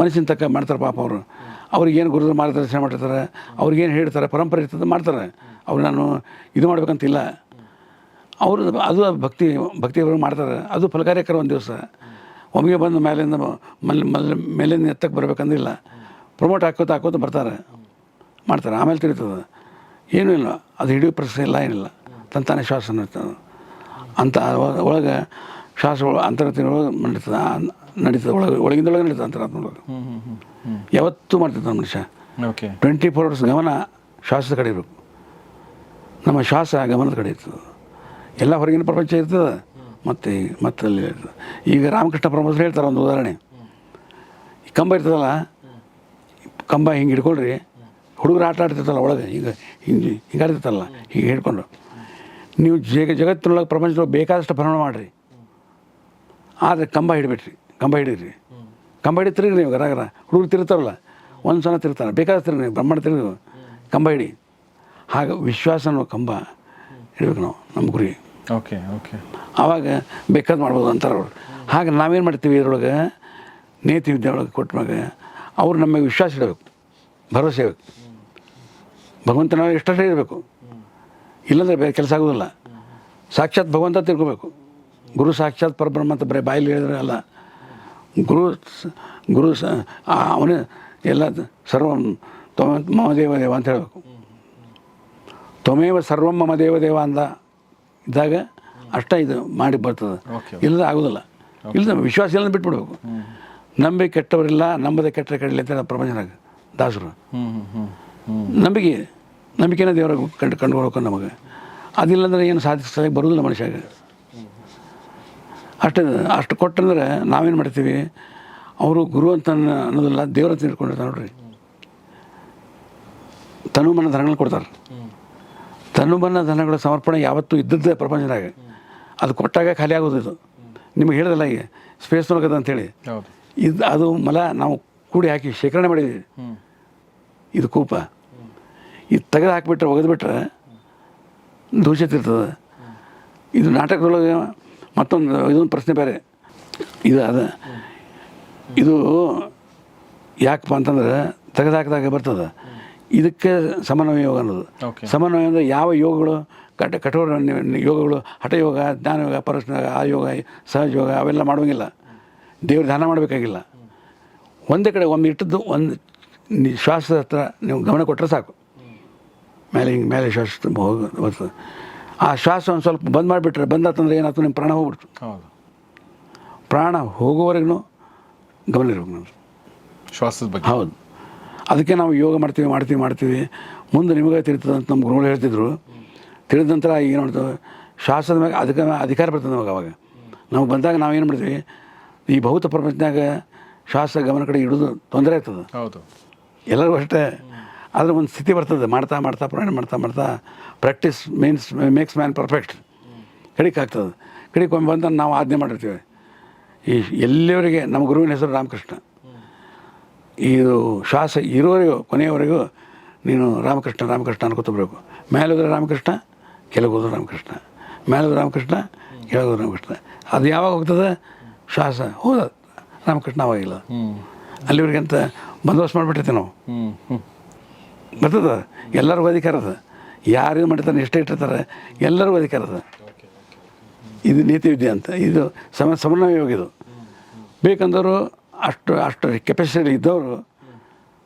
ಮನಸ್ಸಿನ ತಕ್ಕ ಮಾಡ್ತಾರೆ ಪಾಪ ಅವರು. ಅವ್ರಿಗೇನು ಗುರುಗಳು ಮಾರ್ಗದರ್ಶನ ಮಾಡಿರ್ತಾರೆ, ಅವ್ರಿಗೇನು ಹೇಳ್ತಾರೆ, ಪರಂಪರೆ ಇರ್ತದೆ, ಮಾಡ್ತಾರೆ. ಅವ್ರು ನಾನು ಇದು ಮಾಡ್ಬೇಕಂತಿಲ್ಲ. ಅವರು ಅದು ಭಕ್ತಿ, ಭಕ್ತಿಯವರು ಮಾಡ್ತಾರೆ. ಅದು ಫಲಕಾರ್ಯಕರ ಒಂದು ದಿವಸ. ಒಮ್ಮೆಗೆ ಬಂದು ಮೇಲಿಂದ ಮಲ್ ಮಲ್ ಮೇಲಿಂದ ಎತ್ತಕ್ಕೆ ಬರಬೇಕಂದಿಲ್ಲ. ಪ್ರಮೋಟ್ ಹಾಕೋತ ಹಾಕೋತ ಬರ್ತಾರೆ. ಮಾಡ್ತಾರೆ. ಆಮೇಲೆ ತಿಳಿತದೆ. ಏನೂ ಇಲ್ಲ. ಅದು ಹಿಡಿಯೋ ಪ್ರಶ್ನೆ ಇಲ್ಲ ಏನಿಲ್ಲ. ತಂತಾನೆ ಶ್ವಾಸ ನಡೀತದೆ. ಅಂತ ಒಳ- ಒಳಗೆ ಶ್ವಾಸ ಅಂತರತಿನೊಳಗೆ ನಡೀತದೆ. ನಡೀತದೆ. ಒಳಗೆ ಒಳಗಿಂದೊಳಗೆ ನಡೀತದೆ ಅಂತರಾತ್ಮೊಳಗೆ ಯಾವತ್ತೂ ಮಾಡ್ತಿರ್ತಾನೆ ಮನುಷ್ಯ. ಓಕೆ. ಟ್ವೆಂಟಿ ಫೋರ್ ಅವರ್ಸ್ ಗಮನ ಶ್ವಾಸದ ಕಡೆ ಇರಬೇಕು. ನಮ್ಮ ಶ್ವಾಸ ಗಮನದ ಕಡೆ ಇರ್ತದೆ. ಎಲ್ಲ ಹೊರಗಿನ ಪ್ರಪಂಚ ಇರ್ತದೆ. ಮತ್ತು ಮತ್ತೆ ಅಲ್ಲಿ ಇರ್ತದೆ ಈಗ ರಾಮಕೃಷ್ಣ ಪರಮಸ್ರು ಹೇಳ್ತಾರೆ ಒಂದು ಉದಾಹರಣೆ. ಕಂಬ ಇರ್ತದಲ್ಲ, ಕಂಬ ಹಿಂಗೆ ಹಿಡ್ಕೊಳ್ರಿ, ಹುಡುಗರು ಆಟ ಆಡ್ತಿರ್ತಲ್ಲ ಒಳಗೆ ಈಗ ಹಿಂಗೆ ಹಿಂಗೆ ಹೀಗೆ ಹಿಡ್ಕೊಂಡು. ನೀವು ಜಗ, ಜಗತ್ತಿನೊಳಗೆ ಪ್ರಪಂಚದೊಳಗೆ ಬೇಕಾದಷ್ಟು ಭ್ರಮಣ ಮಾಡಿರಿ. ಆದರೆ ಕಂಬ ಹಿಡಿಬಿಟ್ರಿ, ಕಂಬ ಹಿಡೀರಿ ಕಂಬ ಹಿಡಿ ತಿರುಗಿ ನೀವು ಗರಾಗರ ಹುಡುಗರು ತಿರ್ತಾರಲ್ಲ ಒಂದು ಸಲ ತಿರ್ತಾರೆ ಬೇಕಾದ ತಿರುಗಿ ನೀವು, ಬ್ರಹ್ಮಾಂಡ ತಿರುಗಿ ಕಂಬ ಹಿಡಿ. ಹಾಗೆ ವಿಶ್ವಾಸ ಅನ್ನೋ ಕಂಬ ಹಿಡ್ಬೇಕು ನಾವು, ನಮ್ಮ ಗುರಿ ಓಕೆ ಓಕೆ. ಆವಾಗ ಬೇಕಾದ್ ಮಾಡ್ಬೋದು ಅಂತಾರೆ ಅವರು. ಹಾಗೆ ನಾವೇನು ಮಾಡ್ತೀವಿ ಇದ್ರೊಳಗೆ, ನೇತಿ ವಿದ್ಯೆ ಒಳಗೆ ಕೊಟ್ಟ ಮ್ಯಾಗ ಅವ್ರು ನಮಗೆ ವಿಶ್ವಾಸ ಇಡಬೇಕು, ಭರವಸೆ ಇರಬೇಕು ಭಗವಂತನ ಎಷ್ಟೇ ಇರಬೇಕು. ಇಲ್ಲಾಂದರೆ ಬೇರೆ ಕೆಲಸ ಆಗೋದಿಲ್ಲ. ಸಾಕ್ಷಾತ್ ಭಗವಂತ ತಿಳ್ಕೊಬೇಕು. ಗುರು ಸಾಕ್ಷಾತ್ ಪರಬ್ರಹ್ಮ ಅಂತ ಬರೀ ಬಾಯಲ್ಲಿ ಹೇಳಿದ್ರೆ ಅಲ್ಲ. ಗುರು ಗುರು ಸ ಅವನೇ ಎಲ್ಲ ಸರ್ವ ತ್ವ ಮಮ ದೇವ ದೇವ ಅಂತ ಹೇಳಬೇಕು. ತ್ವಮೇವ ಸರ್ವಂ ಮಮದೇವ ದೇವ ಅಂದ. ಇದ್ದಾಗ ಅಷ್ಟ ಇದು ಮಾಡಿ ಬರ್ತದೆ. ಇಲ್ಲದ ಆಗೋದಿಲ್ಲ. ಇಲ್ಲದ ವಿಶ್ವಾಸ ಇಲ್ಲ ಬಿಟ್ಬಿಡ್ಬೇಕು. ನಂಬಿ ಕೆಟ್ಟವರಿಲ್ಲ ನಂಬದೆ ಕೆಟ್ಟರೆ ಕಡಲಿ ಅಂತ ಪ್ರಪಂಚನಾಗ ದಾಸರು. ನಂಬಿಕೆ ನಂಬಿಕೆನ ದೇವರ ಕಂಡು ಕಂಡುಕೊಳ್ಬೇಕು ನಮಗೆ. ಅದಿಲ್ಲಂದ್ರೆ ಏನು ಸಾಧಿಸಲಿಕ್ಕೆ ಬರೋದಿಲ್ಲ ಮನುಷ್ಯಾಗ. ಅಷ್ಟು ಅಷ್ಟು ಕೊಟ್ಟಂದ್ರೆ ನಾವೇನು ಮಾಡ್ತೀವಿ? ಅವರು ಗುರು ಅಂತ ಅನ್ನ- ಅನ್ನೋದಿಲ್ಲ ದೇವ್ರ ಅಂತ ತಿಳ್ಕೊಂಡಿರ್ತಾರೆ ನೋಡ್ರಿ. ತನು ಮನ ಧನಗಳು ಕೊಡ್ತಾರೆ. ತನು ಬನ್ನ ಧನಗಳ ಸಮರ್ಪಣೆ ಯಾವತ್ತೂ ಇದ್ದದ್ದೇ ಪ್ರಪಂಚದಾಗ. ಅದು ಕೊಟ್ಟಾಗ ಖಾಲಿ ಆಗೋದು ಇದು. ನಿಮಗೆ ಹೇಳಿದಲ್ಲ ಈಗ ಸ್ಪೇಸ್ ಸ್ಪೇಸ್ನೊಳಗದ ಅಂತೇಳಿ. ಇದು ಅದು ಮಲ ನಾವು ಕೂಡಿ ಹಾಕಿ ಶೇಖರಣೆ ಮಾಡಿದ್ದೀವಿ ಇದು ಕೂಪ. ಇದು ತೆಗೆದು ಹಾಕಿಬಿಟ್ರೆ ಒಗೆದ್ಬಿಟ್ರೆ ದೂಷಿತ ಇರ್ತದೆ. ಇದು ನಾಟಕದೊಳಗೆ ಮತ್ತೊಂದು ಇದೊಂದು ಪ್ರಶ್ನೆ ಬೇರೆ. ಇದು ಅದ. ಇದು ಯಾಕಪ್ಪ ಅಂತಂದ್ರೆ ತೆಗೆದು ಹಾಕಿದಾಗ ಬರ್ತದೆ. ಇದಕ್ಕೆ ಸಮನ್ವಯ ಯೋಗ ಅನ್ನೋದು. ಸಮನ್ವಯ ಅಂದರೆ ಯಾವ ಯೋಗಗಳು ಕಠ ಕಠೋರ ಯೋಗಗಳು ಹಠಯೋಗ ಜ್ಞಾನಯೋಗ ಪರಸ್ನ ಆ ಯೋಗ ಸಹಜ ಯೋಗ ಅವೆಲ್ಲ ಮಾಡುವಂಗಿಲ್ಲ. ದೇವ್ರ ಧ್ಯಾನ ಮಾಡಬೇಕಾಗಿಲ್ಲ. ಒಂದೇ ಕಡೆ ಒಮ್ಮೆ ಇಟ್ಟದ್ದು ಒಂದು ಶ್ವಾಸದ ಹತ್ರ ನೀವು ಗಮನ ಕೊಟ್ಟರೆ ಸಾಕು. ಮೇಲೆ ಹಿಂಗೆ ಮೇಲೆ ಶ್ವಾಸ ಹೋಗುತ್ತೆ ಹೋಗಿ ಬರ್ತದೆ. ಆ ಶ್ವಾಸ ಒಂದು ಸ್ವಲ್ಪ ಬಂದ್ ಮಾಡಿಬಿಟ್ರೆ ಬಂದಾತಂದ್ರೆ ಏನಾಯ್ತು ನಿಮ್ಮ ಪ್ರಾಣ ಹೋಗ್ಬಿಡ್ತು. ಹೌದು. ಪ್ರಾಣ ಹೋಗೋವರೆಗೂ ಗಮನ ಇರ್ಬೇಕು ನಾನು ಶ್ವಾಸದ ಬಗ್ಗೆ. ಹೌದು. ಅದಕ್ಕೆ ನಾವು ಯೋಗ ಮಾಡ್ತೀವಿ ಮಾಡ್ತೀವಿ ಮಾಡ್ತೀವಿ. ಮುಂದೆ ನಿಮಗೆ ತಿಳಿತದೆ ಅಂತ ನಮ್ಮ ಗುರುಗಳು ಹೇಳ್ತಿದ್ರು. ತಿಳಿದ ನಂತರ ಏನು ಮಾಡ್ತೇವೆ? ಶಾಸ್ತ್ರದ ಮ್ಯಾಗ ಅದಕ್ಕೆ ಅಧಿಕಾರ ಬರ್ತದೆ ನಮಗೆ ಅವಾಗ. ನಮಗೆ ಬಂದಾಗ ನಾವು ಏನು ಮಾಡ್ತೀವಿ? ಈ ಭೌತ ಪ್ರಪಂಚದಾಗ ಶಾಸ್ತ್ರ ಗಮನ ಕಡೆ ಇಡೋದು ತೊಂದರೆ ಆಗ್ತದೆ. ಹೌದು. ಎಲ್ಲರಿಗೂ ಅಷ್ಟೇ. ಆದರೆ ಒಂದು ಸ್ಥಿತಿ ಬರ್ತದೆ. ಮಾಡ್ತಾ ಮಾಡ್ತಾ ಪ್ರಯಾಣ ಮಾಡ್ತಾ ಮಾಡ್ತಾ practice means makes man perfect. ಕಡಿಕೆ ಆಗ್ತದೆ. ಕಡಿಕೆ ಒಮ್ಮೆ ಬಂದ ನಾವು ಆಜ್ಞೆ ಮಾಡಿರ್ತೀವಿ. ಈ ಎಲ್ಲವರಿಗೆ ನಮ್ಮ ಗುರುವಿನ ಹೆಸರು ರಾಮಕೃಷ್ಣ. ಇದು ಶ್ವಾಸ ಇರೋವರೆಗೂ ಕೊನೆಯವರೆಗೂ ನೀನು ರಾಮಕೃಷ್ಣ ರಾಮಕೃಷ್ಣ ಅಂತ ಬರಬೇಕು ಮೇಲೆ ಹೋದ್ರೆ ರಾಮಕೃಷ್ಣ ಕೆಳಗೆ ಹೋದ್ರೆ ರಾಮಕೃಷ್ಣ. ಮೇಲೆ ಹೋದ್ರೆ ರಾಮಕೃಷ್ಣ ಕೆಳಗೆ ಹೋದ್ರೆ ರಾಮಕೃಷ್ಣ. ಅದು ಯಾವಾಗ ಹೋಗ್ತದೆ? ಶ್ವಾಸ ಹೋದ ರಾಮಕೃಷ್ಣ ಅವಾಗಿಲ್ಲ ಅಲ್ಲಿವರೆಗಂತ ಅಲ್ಲಿವರೆಗೆ ಅಂತ ಬಂದೋಬಸ್ತ್ ಮಾಡಿಬಿಟ್ಟಿರ್ತೀವಿ ನಾವು. ಬರ್ತದ? ಎಲ್ಲರಿಗೂ ಅಧಿಕಾರ ಅದ ಯಾರು ಇದು ಮಾಡಿರ್ತಾರೆ ಎಷ್ಟೇ ಇಟ್ಟಿರ್ತಾರೆ ಎಲ್ಲರಿಗೂ ಅಧಿಕಾರ ಅದ ಇದು ನೀತಿ ವಿದ್ಯೆ ಅಂತ. ಇದು ಸಮ ಸಮನ್ವಯ ಯೋಗ ಇದು ಬೇಕಂದವರು ಅಷ್ಟು ಅಷ್ಟು ಕೆಪಾಸಿಟಿ ಇದ್ದವರು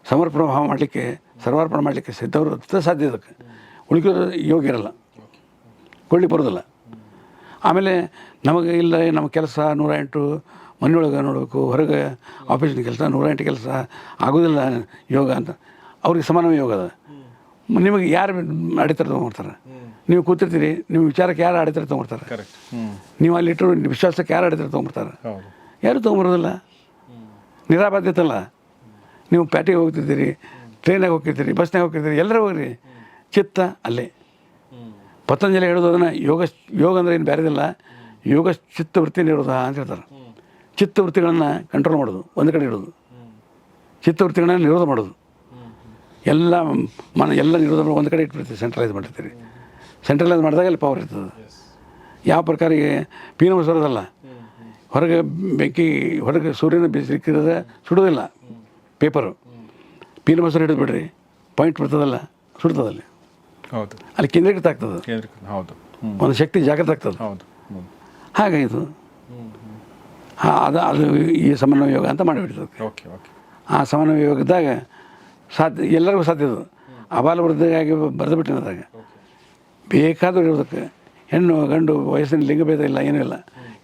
ಸಮರ್ಪಣ ಭಾವ ಮಾಡಲಿಕ್ಕೆ ಸರ್ವಾರ್ಪಣ ಮಾಡಲಿಕ್ಕೆ ಸಿದ್ಧವರು ಸಾಧ್ಯ ಇದಕ್ಕೆ. ಯೋಗ ಇರಲ್ಲ ಕೊಳ್ಳಿ ಬರೋದಿಲ್ಲ ಆಮೇಲೆ ನಮಗೆ ಇಲ್ಲ ನಮ್ಮ ಕೆಲಸ ನೂರ ಎಂಟು ಮನೆಯೊಳಗೆ ನೋಡಬೇಕು ಹೊರಗೆ ಆಫೀಸಿನ ಕೆಲಸ ನೂರ ಎಂಟು ಕೆಲಸ ಆಗೋದಿಲ್ಲ ಯೋಗ ಅಂತ. ಅವ್ರಿಗೆ ಸಮಾನವೇ ಯೋಗ ಅದ. ನಿಮಗೆ ಯಾರು ಅಡಿತಾರೆ ತೊಗೊಂಡ್ತಾರೆ ನೀವು ಕೂತಿರ್ತೀರಿ ನಿಮ್ಮ ವಿಚಾರಕ್ಕೆ ಯಾರು ಅಡಿತಾರೆ ತೊಗೊಂಡ್ತಾರೆ ನೀವು ಅಲ್ಲಿಟ್ಟರು ವಿಶ್ವಾಸಕ್ಕೆ ಯಾರು ಅಡಿತಾರೆ ತೊಗೊಂಡ್ಬರ್ತಾರೆ? ಹೌದು. ಯಾರು ತೊಗೊಂಬರೋದಿಲ್ಲ ನಿರಾಬಾಧ್ಯತಲ್ಲ? ನೀವು ಪ್ಯಾಟಿಗೆ ಹೋಗ್ತಿದ್ದೀರಿ ಟ್ರೈನಾಗ ಹೋಗ್ತಿರ್ತೀರಿ ಬಸ್ನಾಗ ಹೋಗ್ತಿರ್ತೀರಿ ಎಲ್ಲರೂ ಹೋಗ್ರಿ. ಚಿತ್ತ ಅಲ್ಲೇ. ಪತಂಜಲಿ ಹೇಳೋದು ಅದನ್ನು ಯೋಗ ಯೋಗ ಅಂದರೆ ಏನು ಬೇರೆದಿಲ್ಲ ಯೋಗ ಚಿತ್ತ ವೃತ್ತಿ ನಿರೋಧ ಅಂತ ಹೇಳ್ತಾರೆ. ಚಿತ್ತ ವೃತ್ತಿಗಳನ್ನು ಕಂಟ್ರೋಲ್ ಮಾಡೋದು ಒಂದು ಕಡೆ ಇಡೋದು. ಚಿತ್ತವೃತ್ತಿಗಳನ್ನ ನಿರೋಧ ಮಾಡೋದು. ಎಲ್ಲ ಮನ ಎಲ್ಲ ನಿರೋಧ ಒಂದು ಕಡೆ ಇಟ್ಬಿಡ್ತೀವಿ ಸೆಂಟ್ರಲೈಸ್ ಮಾಡಿರ್ತೀರಿ ಸೆಂಟ್ರಲೈಸ್ ಮಾಡಿದಾಗ ಅಲ್ಲಿ ಪವರ್ ಇರ್ತದೆ. ಯಾವ ಪ್ರಕಾರ ಪೀನ ಬಸೋದಲ್ಲ ಹೊರಗೆ ಬೆಂಕಿ ಹೊರಗೆ ಸೂರ್ಯನ ಬಿಸಿಲಿಕ್ಕಿದ್ರೆ ಸುಡೋದಿಲ್ಲ. ಪೇಪರು. ಪೀನ ಮೊಸರು ಹಿಡಿದು ಬಿಡ್ರಿ. ಪಾಯಿಂಟ್ ಬರ್ತದಲ್ಲ ಸುಡ್ತದಲ್ಲಿ ಹೌದು. ಅಲ್ಲಿ ಕೇಂದ್ರೀಕೃತ ಆಗ್ತದೆ. ಹೌದು. ಒಂದು ಶಕ್ತಿ ಜಾಗೃತ ಆಗ್ತದೆ. ಹೌದು ಹಾಗಾಯಿತು. ಹಾಂ ಅದು ಅದು ಈ ಸಮನ್ವಯ ಯೋಗ ಅಂತ ಮಾಡಿಬಿಡ್ತದೆ ಓಕೆ ಓಕೆ. ಆ ಸಮನ್ವಯ ಯೋಗದಾಗ ಸಾಧ್ಯ ಎಲ್ಲರಿಗೂ ಸಾಧ್ಯ ಅದು ಅಬಾಲ ವೃದ್ಧಿಗಾಗಿ ಬರೆದು ಬಿಟ್ಟಿನದಾಗ ಬೇಕಾದರೂ ಇರೋದಕ್ಕೆ. ಹೆಣ್ಣು ಗಂಡು ವಯಸ್ಸಿನ ಲಿಂಗಭೇದ ಇಲ್ಲ ಏನೂ ಇಲ್ಲ.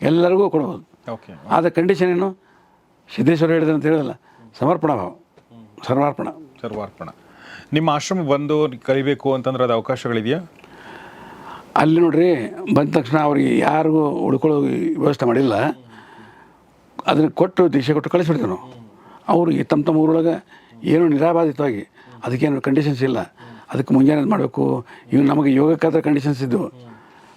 ಎಲ್ಲರಿಗೂ ಕೊಡ್ಬೋದು. ಓಕೆ ಆದ ಕಂಡೀಷನ್ ಏನು? ಸಿದ್ದೇಶ್ವರ ಹೇಳಿದ್ರೆ ಅಂತ ಹೇಳಿದಲ್ಲ ಸಮರ್ಪಣ ಭಾವ. ಸರ್ವಾರ್ಪಣ. ಸರ್ವಾರ್ಪಣ. ನಿಮ್ಮ ಆಶ್ರಮ ಬಂದು ಕಲಿಬೇಕು ಅಂತಂದ್ರೆ ಅದು ಅವಕಾಶಗಳಿದೆಯಾ? ಅಲ್ಲಿ ನೋಡ್ರಿ ಬಂದ ತಕ್ಷಣ ಅವ್ರಿಗೆ ಯಾರಿಗೂ ಉಳ್ಕೊಳ್ಳೋ ವ್ಯವಸ್ಥೆ ಮಾಡಿಲ್ಲ. ಅದನ್ನು ಕೊಟ್ಟು ದೇಶ ಕೊಟ್ಟು ಕಳಿಸ್ಬಿಡ್ತೀವಿ ನಾವು. ಅವ್ರಿಗೆ ತಮ್ಮ ತಮ್ಮ ಊರೊಳಗೆ ಏನೂ ನಿರಾಬಾಧಿತವಾಗಿ ಅದಕ್ಕೇನು ಕಂಡೀಷನ್ಸ್ ಇಲ್ಲ. ಅದಕ್ಕೆ ಮುಂಜಾನೆ ಮಾಡಬೇಕು. ಇವ್ನು ನಮಗೆ ಯೋಗಕ್ಕಾದ್ರೆ ಕಂಡೀಷನ್ಸ್ ಇದ್ದವು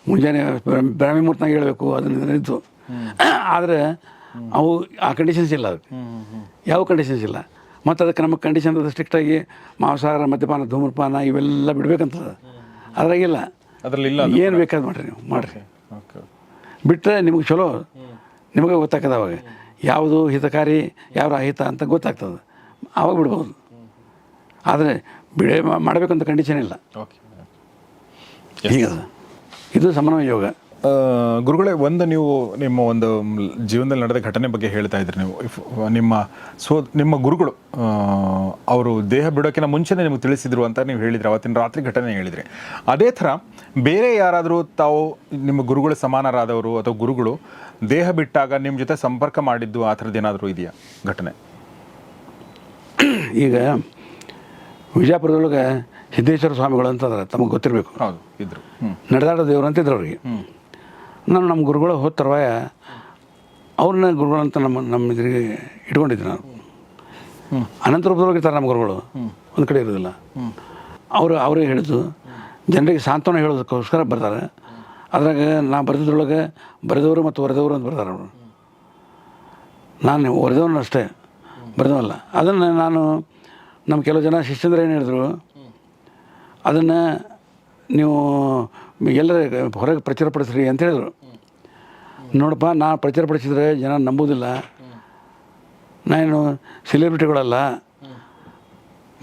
ಮುಂಜಾನೆ ಬ್ರ- ಬ್ರಾಹ್ಮಿ ಮುಹೂರ್ತನಾಗ ಹೇಳಬೇಕು ಅದನ್ನು ಇದ್ದು ಆದರೆ ಅವು ಆ ಕಂಡೀಷನ್ಸ್ ಇಲ್ಲ ಅದಕ್ಕೆ. ಯಾವ ಕಂಡೀಷನ್ಸ್ ಇಲ್ಲ. ಮತ್ತು ಅದಕ್ಕೆ ನಮಗೆ ಕಂಡೀಷನ್ ಅದು ಸ್ಟ್ರಿಕ್ಟಾಗಿ ಮಾಂಸಾಹಾರ ಮದ್ಯಪಾನ ಧೂಮಪಾನ ಇವೆಲ್ಲ ಬಿಡಬೇಕಂತದ. ಅದ್ರಾಗಿಲ್ಲ ಅದರಲ್ಲಿ ಇಲ್ಲ ಏನು ಬೇಕಾದ್ ಮಾಡಿರಿ ನೀವು. ಮಾಡಿರಿ. ಬಿಟ್ಟರೆ ನಿಮಗೆ ಚಲೋ. ನಿಮಗೆ ಗೊತ್ತಾಗ್ತದೆ ಅವಾಗ. ಯಾವುದು ಹಿತಕಾರಿ ಯಾವ ಅಹಿತ ಅಂತ ಗೊತ್ತಾಗ್ತದೆ. ಆವಾಗ ಬಿಡ್ಬೋದು. ಆದರೆ ಬಿಡೆ ಮಾಡಬೇಕಂತ ಕಂಡೀಷನ್ ಇಲ್ಲ. ಓಕೆ ಹೀಗದ. ಇದು ಸಮನ್ವಯ ಯೋಗ. ಗುರುಗಳೇ ಒಂದು ನೀವು ನಿಮ್ಮ ಒಂದು ಜೀವನದಲ್ಲಿ ನಡೆದ ಘಟನೆ ಬಗ್ಗೆ ಹೇಳ್ತಾ ಇದ್ರಿ ನೀವು. ಇಫ್ ನಿಮ್ಮ ಸೋ ನಿಮ್ಮ ಗುರುಗಳು ಅವರು ದೇಹ ಬಿಡೋಕ್ಕಿಂತ ಮುಂಚೆನೇ ನಿಮಗೆ ತಿಳಿಸಿದ್ರು ಅಂತ ನೀವು ಹೇಳಿದ್ರಿ ಅವತ್ತಿನ ರಾತ್ರಿ ಘಟನೆ ಹೇಳಿದ್ರಿ. ಅದೇ ಥರ ಬೇರೆ ಯಾರಾದರೂ ತಾವು ನಿಮ್ಮ ಗುರುಗಳು ಸಮಾನರಾದವರು ಅಥವಾ ಗುರುಗಳು ದೇಹ ಬಿಟ್ಟಾಗ ನಿಮ್ಮ ಜೊತೆ ಸಂಪರ್ಕ ಮಾಡಿದ್ದು ಆ ಥರದ್ದು ಏನಾದರೂ ಇದೆಯಾ ಘಟನೆ? ಈಗ ವಿಜಯಪುರದೊಳಗೆ ಸಿದ್ದೇಶ್ವರ ಸ್ವಾಮಿಗಳು ಅಂತಂದ್ರೆ ತಮಗೆ ಗೊತ್ತಿರಬೇಕು. ಹೌದು ಇದ್ರು. ನಡೆದಾಡೋ ದೇವರು ಅಂತಿದ್ರು ಅವ್ರಿಗೆ. ನಾನು ನಮ್ಮ ಗುರುಗಳು ಹೋದ ತರುವಾಯ ಅವ್ರನ್ನ ಗುರುಗಳಂತ ನಮ್ಮ ನಮ್ಮ ಇದ್ರಿಗೆ ಇಟ್ಕೊಂಡಿದ್ದೆ ನಾನು. ಅನಂತ ರೂಪದೊಳಗೆ ಇರ್ತಾರೆ ನಮ್ಮ ಗುರುಗಳು. ಒಂದು ಕಡೆ ಇರೋದಿಲ್ಲ. ಅವರು ಅವರೇ ಹೇಳಿದ್ದು ಜನರಿಗೆ ಸಾಂತ್ವನ ಹೇಳೋದಕ್ಕೋಸ್ಕರ ಬರ್ತಾರೆ. ಅದ್ರಾಗ ನಾ ಬರೆದಿದ್ರೊಳಗೆ ಬರೆದವರು ಮತ್ತು ವರೆದವರು ಅಂತ ಬರ್ತಾರೆ ಅವರು. ನಾನು ವರೆದವನು ಅಷ್ಟೇ ಬರೆದವಲ್ಲ ಅದನ್ನು ನಾನು ನಮ್ಮ ಕೆಲವು ಜನ ಶಿಷ್ಯಂದ್ರೆ ಏನು ಹೇಳಿದ್ರು ಅದನ್ನು ನೀವು ಎಲ್ಲರ ಹೊರಗೆ ಪ್ರಚಾರಪಡಿಸ್ರಿ ಅಂತ ಹೇಳಿದರು. ನೋಡಪ್ಪ ನಾ ಪ್ರಚಾರಪಡಿಸಿದ್ರೆ ಜನ ನಂಬೋದಿಲ್ಲ. ನಾನು ಸೆಲೆಬ್ರಿಟಿಗಳಲ್ಲ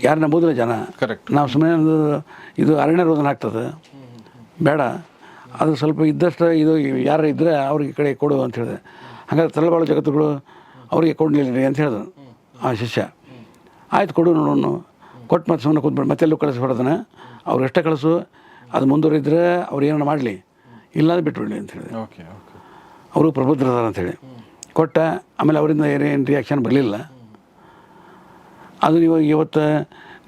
ಯಾರು ನಂಬೋದಿಲ್ಲ ಜನ. ಕರೆಕ್ಟ್ ನಾವು ಸುಮ್ಮನೆ ಒಂದು ಇದು ಅರಣ್ಯ ರೋಧನ ಆಗ್ತದೆ. ಬೇಡ. ಅದು ಸ್ವಲ್ಪ ಇದ್ದಷ್ಟು ಇದು ಯಾರು ಇದ್ದರೆ ಅವ್ರಿಗೆ ಈ ಕಡೆ ಕೊಡು ಅಂತ ಹೇಳಿದೆ. ಹಾಗಾದ್ರೆ ತಲೆಬಾಳು ಜಗತ್ತುಗಳು ಅವರಿಗೆ ಕೊಡಲಿಲ್ಲ ಅಂತ ಹೇಳಿದ್ರು ಆ ಶಿಷ್ಯ. ಆಯ್ತು ಕೊಡು ನೋಡೋಣ ಕೊಟ್ಟು ಮತ್ತೆ ಸುಮ್ಮನೆ ಕೂತ್ಬಿಡು ಮತ್ತೆಲ್ಲೂ ಕಳಿಸ್ಬಿಡೋದನ್ನ ಅವ್ರು ಎಷ್ಟೇ ಕಳಿಸು ಅದು ಮುಂದುವರಿದ್ರೆ ಅವ್ರು ಏನಾರು ಮಾಡಲಿ ಇಲ್ಲ ಅಂದ್ರೆ ಬಿಟ್ಬಿಡಲಿ ಅಂತ ಹೇಳಿದೆ. Okay okay. ಅವರು ಪ್ರಬುದ್ಧರದಾರ ಅಂತೇಳಿ ಕೊಟ್ಟ ಆಮೇಲೆ ಅವರಿಂದ ಏನೇನು ರಿಯಾಕ್ಷನ್ ಬರಲಿಲ್ಲ. ಅದು ಇವಾಗ ಇವತ್ತು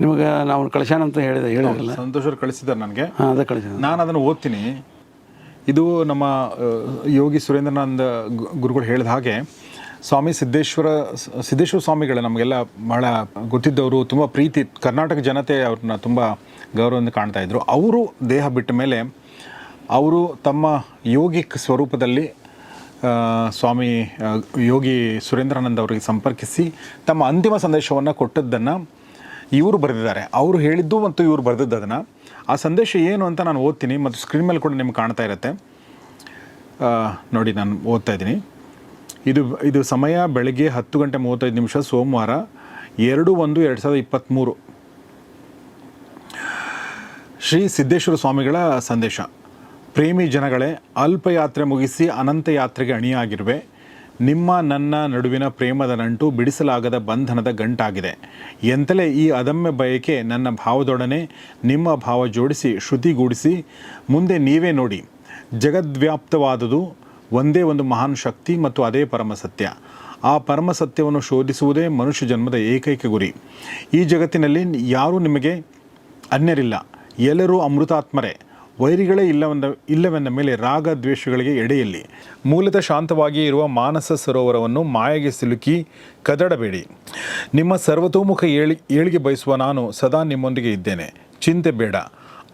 ನಿಮಗೆ ನಾವು ಕಳಿಸ್ಯಾನ ಅಂತ ಹೇಳಿದೆ ಹೇಳಿದ್ರಲ್ಲ? ಸಂತೋಷರು ಕಳಿಸಿದ್ದಾರೆ ನನಗೆ. ಹಾಂ ಅದೇ ಕಳಿಸಿದ ನಾನು ಅದನ್ನು ಓದ್ತೀನಿ. ಇದು ನಮ್ಮ ಯೋಗಿ ಸುರೇಂದ್ರನಾಥ್ ಗುರುಗಳು ಹೇಳಿದ ಹಾಗೆ ಸ್ವಾಮಿ ಸಿದ್ದೇಶ್ವರ ಸಿದ್ದೇಶ್ವರ ಸ್ವಾಮಿಗಳು ನಮಗೆಲ್ಲ ಬಹಳ ಗೊತ್ತಿದ್ದವರು, ತುಂಬ ಪ್ರೀತಿ, ಕರ್ನಾಟಕ ಜನತೆ ಅವ್ರನ್ನ ತುಂಬ ಗೌರವದಿಂದ ಕಾಣ್ತಾ ಇದ್ರು. ಅವರು ದೇಹ ಬಿಟ್ಟ ಮೇಲೆ ಅವರು ತಮ್ಮ ಯೋಗಿಕ್ ಸ್ವರೂಪದಲ್ಲಿ ಸ್ವಾಮಿ ಯೋಗಿ ಸುರೇಂದ್ರಾನಂದ್ ಅವರಿಗೆ ಸಂಪರ್ಕಿಸಿ ತಮ್ಮ ಅಂತಿಮ ಸಂದೇಶವನ್ನು ಕೊಟ್ಟದ್ದನ್ನು ಇವರು ಬರೆದಿದ್ದಾರೆ. ಅವರು ಹೇಳಿದ್ದು ಮತ್ತು ಇವರು ಬರೆದಿದ್ದು ಅದನ್ನು. ಆ ಸಂದೇಶ ಏನು ಅಂತ ನಾನು ಓದ್ತೀನಿ ಮತ್ತು ಸ್ಕ್ರೀನ್ ಮೇಲೆ ಕೂಡ ನಿಮ್ಗೆ ಕಾಣ್ತಾ ಇರುತ್ತೆ. ನೋಡಿ ನಾನು ಓದ್ತಾ ಇದ್ದೀನಿ. ಇದು ಇದು ಸಮಯ ಬೆಳಗ್ಗೆ ಹತ್ತು ಗಂಟೆ ಮೂವತ್ತೈದು ನಿಮಿಷ, ಸೋಮವಾರ ಎರಡು ಒಂದು ಎರಡು ಸಾವಿರದ ಇಪ್ಪತ್ತ್ಮೂರು. ಶ್ರೀ ಸಿದ್ದೇಶ್ವರ ಸ್ವಾಮಿಗಳ ಸಂದೇಶ. ಪ್ರೇಮಿ ಜನಗಳೇ ಅಲ್ಪ ಯಾತ್ರೆ ಮುಗಿಸಿ ಅನಂತ ಯಾತ್ರೆಗೆ ಅಣಿಯಾಗಿರುವೆ. ನಿಮ್ಮ, ನನ್ನ ನಡುವಿನ ಪ್ರೇಮದ ನಂಟು ಬಿಡಿಸಲಾಗದ ಬಂಧನದ ಗಂಟಾಗಿದೆ. ಎಂತಲೇ ಈ ಅದಮ್ಯ ಬಯಕೆ ನನ್ನ ಭಾವದೊಡನೆ ನಿಮ್ಮ ಭಾವ ಜೋಡಿಸಿ ಶ್ರುತಿಗೂಡಿಸಿ ಮುಂದೆ ನೀವೇ ನೋಡಿ. ಜಗದ್ವ್ಯಾಪ್ತವಾದುದು ಒಂದೇ ಒಂದು ಮಹಾನ್ ಶಕ್ತಿ ಮತ್ತು ಅದೇ ಪರಮ ಸತ್ಯ. ಆ ಪರಮ ಸತ್ಯವನ್ನು ಶೋಧಿಸುವುದೇ ಮನುಷ್ಯ ಜನ್ಮದ ಏಕೈಕ ಗುರಿ. ಈ ಜಗತ್ತಿನಲ್ಲಿ ಯಾರೂ ನಿಮಗೆ ಅನ್ಯರಿಲ್ಲ. ಎಲ್ಲರೂ ಅಮೃತಾತ್ಮರೇ. ವೈರಿಗಳೇ ಇಲ್ಲವೆಂದ ಇಲ್ಲವೆಂದ ಮೇಲೆ ರಾಗ ದ್ವೇಷಗಳಿಗೆ ಎಡೆಯಲ್ಲಿ. ಮೂಲತಃ ಶಾಂತವಾಗಿ ಇರುವ ಮಾನಸ ಸರೋವರವನ್ನು ಮಾಯೆಗೆ ಸಿಲುಕಿ ಕದಡಬೇಡಿ. ನಿಮ್ಮ ಸರ್ವತೋಮುಖ ಏಳಿ, ಏಳಿಗೆ ಬಯಸುವ ನಾನು ಸದಾ ನಿಮ್ಮೊಂದಿಗೆ ಇದ್ದೇನೆ. ಚಿಂತೆ ಬೇಡ.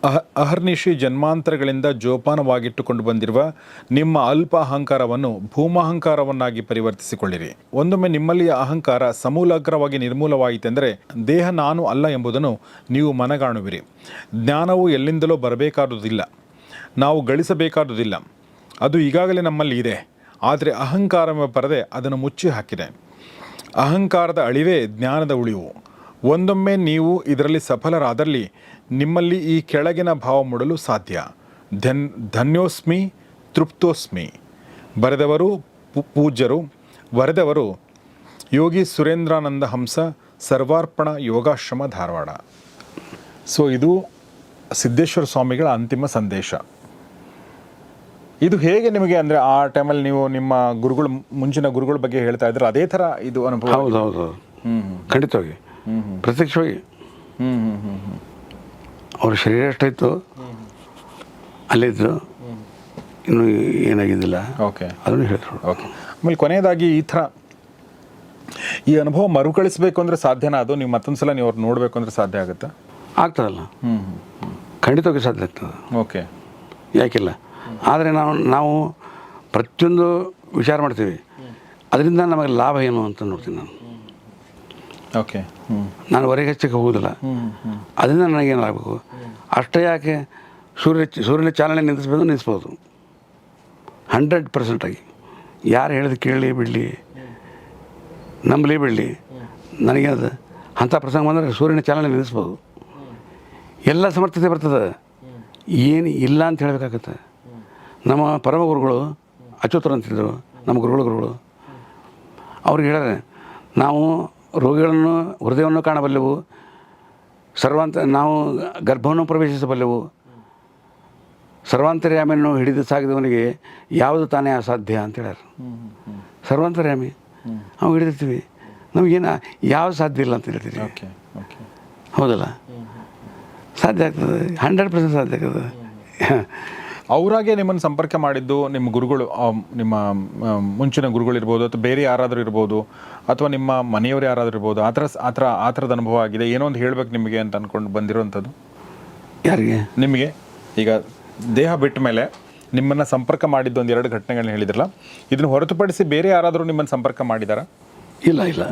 ಅಹ, ಅಹರ್ನಿಶಿ ಜನ್ಮಾಂತರಗಳಿಂದ ಜೋಪಾನವಾಗಿಟ್ಟುಕೊಂಡು ಬಂದಿರುವ ನಿಮ್ಮ ಅಲ್ಪ ಅಹಂಕಾರವನ್ನು ಭೂಮಹಂಕಾರವನ್ನಾಗಿ ಪರಿವರ್ತಿಸಿಕೊಳ್ಳಿರಿ. ಒಂದೊಮ್ಮೆ ನಿಮ್ಮಲ್ಲಿಯ ಅಹಂಕಾರ ಸಮೂಲಾಗ್ರವಾಗಿ ನಿರ್ಮೂಲವಾಯಿತೆಂದರೆ ದೇಹ ನಾನು ಅಲ್ಲ ಎಂಬುದನ್ನು ನೀವು ಮನಗಾಣುವಿರಿ. ಜ್ಞಾನವು ಎಲ್ಲಿಂದಲೋ ಬರಬೇಕಾದುದಿಲ್ಲ. ನಾವು ಗಳಿಸಬೇಕಾದುದಿಲ್ಲ. ಅದು ಈಗಾಗಲೇ ನಮ್ಮಲ್ಲಿ ಇದೆ. ಆದರೆ ಅಹಂಕಾರವೆಂಬ ಪರದೆ ಅದನ್ನು ಮುಚ್ಚಿ ಹಾಕಿದೆ. ಅಹಂಕಾರದ ಅಳಿವೇ ಜ್ಞಾನದ ಉಳಿವು. ಒಂದೊಮ್ಮೆ ನೀವು ಇದರಲ್ಲಿ ಸಫಲರಾದಲ್ಲಿ ನಿಮ್ಮಲ್ಲಿ ಈ ಕೆಳಗಿನ ಭಾವ ಮೂಡಲು ಸಾಧ್ಯ. ಧನ್ ಧನ್ಯೋಸ್ಮಿ ತೃಪ್ತೋಸ್ಮಿ. ಬರೆದವರು ಪೂಜ್ಯರು. ಬರೆದವರು ಯೋಗಿ ಸುರೇಂದ್ರಾನಂದ ಹಂಸ ಸರ್ವಾರ್ಪಣ ಯೋಗಾಶ್ರಮ ಧಾರವಾಡ. ಸೊ ಇದು ಸಿದ್ದೇಶ್ವರ ಸ್ವಾಮಿಗಳ ಅಂತಿಮ ಸಂದೇಶ. ಇದು ಹೇಗೆ ನಿಮಗೆ ಅಂದರೆ ಆ ಟೈಮಲ್ಲಿ ನೀವು ನಿಮ್ಮ ಗುರುಗಳು ಮುಂಚಿನ ಗುರುಗಳ ಬಗ್ಗೆ ಹೇಳ್ತಾ ಇದ್ರೆ ಅದೇ ಥರ ಇದು ಅನುಭವ. ಹೌದು ಹೌದು ಹೌದು. ಖಂಡಿತವಾಗಿ. ಪ್ರತ್ಯಕ್ಷವಾಗಿ. ಹ್ಞೂ ಹ್ಞೂ ಹ್ಞೂ ಹ್ಮ್. ಅವ್ರ ಶರೀರ ಎಷ್ಟಾಯಿತು? ಅಲ್ಲಿದ್ದು ಇನ್ನು ಏನಾಗಿದ್ದಿಲ್ಲ. ಓಕೆ. ಅದನ್ನು ಹೇಳಿದ್ರು ಓಕೆ. ಆಮೇಲೆ ಕೊನೆಯದಾಗಿ ಈ ಥರ ಈ ಅನುಭವ ಮರುಕಳಿಸಬೇಕು ಅಂದರೆ ಸಾಧ್ಯನಾ? ಅದು ನೀವು ಮತ್ತೊಂದು ಸಲ ನೀವು ಅವ್ರು ನೋಡಬೇಕು ಅಂದರೆ ಸಾಧ್ಯ ಆಗುತ್ತಾ? ಆಗ್ತದಲ್ಲ ಹ್ಞೂ ಖಂಡಿತವಾಗಿ ಸಾಧ್ಯ ಆಗ್ತದೆ. ಓಕೆ. ಯಾಕಿಲ್ಲ? ಆದರೆ ನಾವು ನಾವು ಪ್ರತಿಯೊಂದು ವಿಚಾರ ಮಾಡ್ತೀವಿ. ಅದರಿಂದ ನಮಗೆ ಲಾಭ ಏನು ಅಂತ ನೋಡ್ತೀನಿ ನಾನು. ಓಕೆ. ಹ್ಞೂ ನಾನು ಹೊರಗೆ ಹೆಚ್ಚಕ್ಕೆ ಹೋಗೋದಿಲ್ಲ. ಅದರಿಂದ ನನಗೇನು ಆಗಬೇಕು? ಅಷ್ಟೇ ಯಾಕೆ ಸೂರ್ಯ ಸೂರ್ಯನ ಚಾಲನೆ ನಿಲ್ಲಿಸ್ಬೋದು ನಿಲ್ಲಿಸ್ಬೋದು ಹಂಡ್ರೆಡ್ ಪರ್ಸೆಂಟಾಗಿ ಯಾರು ಹೇಳಿದ ಕೇಳಲಿ ಬಿಡಲಿ. ನಂಬಲಿ ಬಿಡಲಿ. ನನಗೆ ಅದು ಅಂಥ ಪ್ರಸಂಗ ಬಂದರೆ ಸೂರ್ಯನ ಚಾಲನೆ ನಿಲ್ಲಿಸ್ಬೋದು ಎಲ್ಲ ಸಮರ್ಥತೆ ಬರ್ತದೆ. ಏನು ಇಲ್ಲ ಅಂತ ಹೇಳಬೇಕಾಗತ್ತೆ. ನಮ್ಮ ಪರಮ ಗುರುಗಳು, ಅಚ್ಯುತರು ಅಂತಿದ್ದರು ನಮ್ಮ ಗುರುಗಳು ಗುರುಗಳು. ಅವ್ರಿಗೆ ಹೇಳಿದ್ರೆ, ನಾವು ರೋಗಿಗಳನ್ನು, ಹೃದಯವನ್ನು ಕಾಣಬಲ್ಲೆವು ಸರ್ವಾಂತ ನಾವು ಗರ್ಭವನ್ನು ಪ್ರವೇಶಿಸಬಲ್ಲೆವು. ಸರ್ವಾಂತರ್ಯಾಮಿಯನ್ನು ಹಿಡಿದು ಸಾಗಿದವನಿಗೆ ಯಾವುದು ತಾನೇ ಅಸಾಧ್ಯ ಅಂತ ಹೇಳ್ಯಾರ. ಸರ್ವಾಂತರ್ಯಾಮಿ ನಾವು ಹಿಡಿದಿರ್ತೀವಿ. ನಮಗೇನು ಯಾವ ಸಾಧ್ಯ ಇಲ್ಲ ಅಂತ ಹೇಳ್ತೀವಿ ಓಕೆ ಓಕೆ. ಹೌದಲ್ಲ? ಸಾಧ್ಯ ಆಗ್ತದೆ ಹಂಡ್ರೆಡ್ ಪರ್ಸೆಂಟ್ ಸಾಧ್ಯ ಆಗ್ತದೆ. ಅವರಾಗೆ ನಿಮ್ಮನ್ನು ಸಂಪರ್ಕ ಮಾಡಿದ್ದು ನಿಮ್ಮ ಗುರುಗಳು ನಿಮ್ಮ ಮುಂಚಿನ ಗುರುಗಳಿರ್ಬೋದು ಅಥವಾ ಬೇರೆ ಯಾರಾದರೂ ಇರ್ಬೋದು ಅಥವಾ ನಿಮ್ಮ ಮನೆಯವರು ಯಾರಾದರೂ ಇರ್ಬೋದು ಆ ಥರ ಆ ಥರ ಆ ಥರದ ಅನುಭವ ಆಗಿದೆ ಏನೋ ಒಂದು ಹೇಳ್ಬೇಕು ನಿಮಗೆ ಅಂತ ಅಂದ್ಕೊಂಡು ಬಂದಿರೋವಂಥದ್ದು ಯಾರಿಗೆ? ನಿಮಗೆ? ಈಗ ದೇಹ ಬಿಟ್ಟ ಮೇಲೆ ನಿಮ್ಮನ್ನು ಸಂಪರ್ಕ ಮಾಡಿದ್ದು ಒಂದು ಎರಡು ಘಟನೆಗಳನ್ನ ಹೇಳಿದ್ರಲ್ಲ ಇದನ್ನು ಹೊರತುಪಡಿಸಿ ಬೇರೆ ಯಾರಾದರೂ ನಿಮ್ಮನ್ನು ಸಂಪರ್ಕ ಮಾಡಿದಾರ? ಇಲ್ಲ ಇಲ್ಲ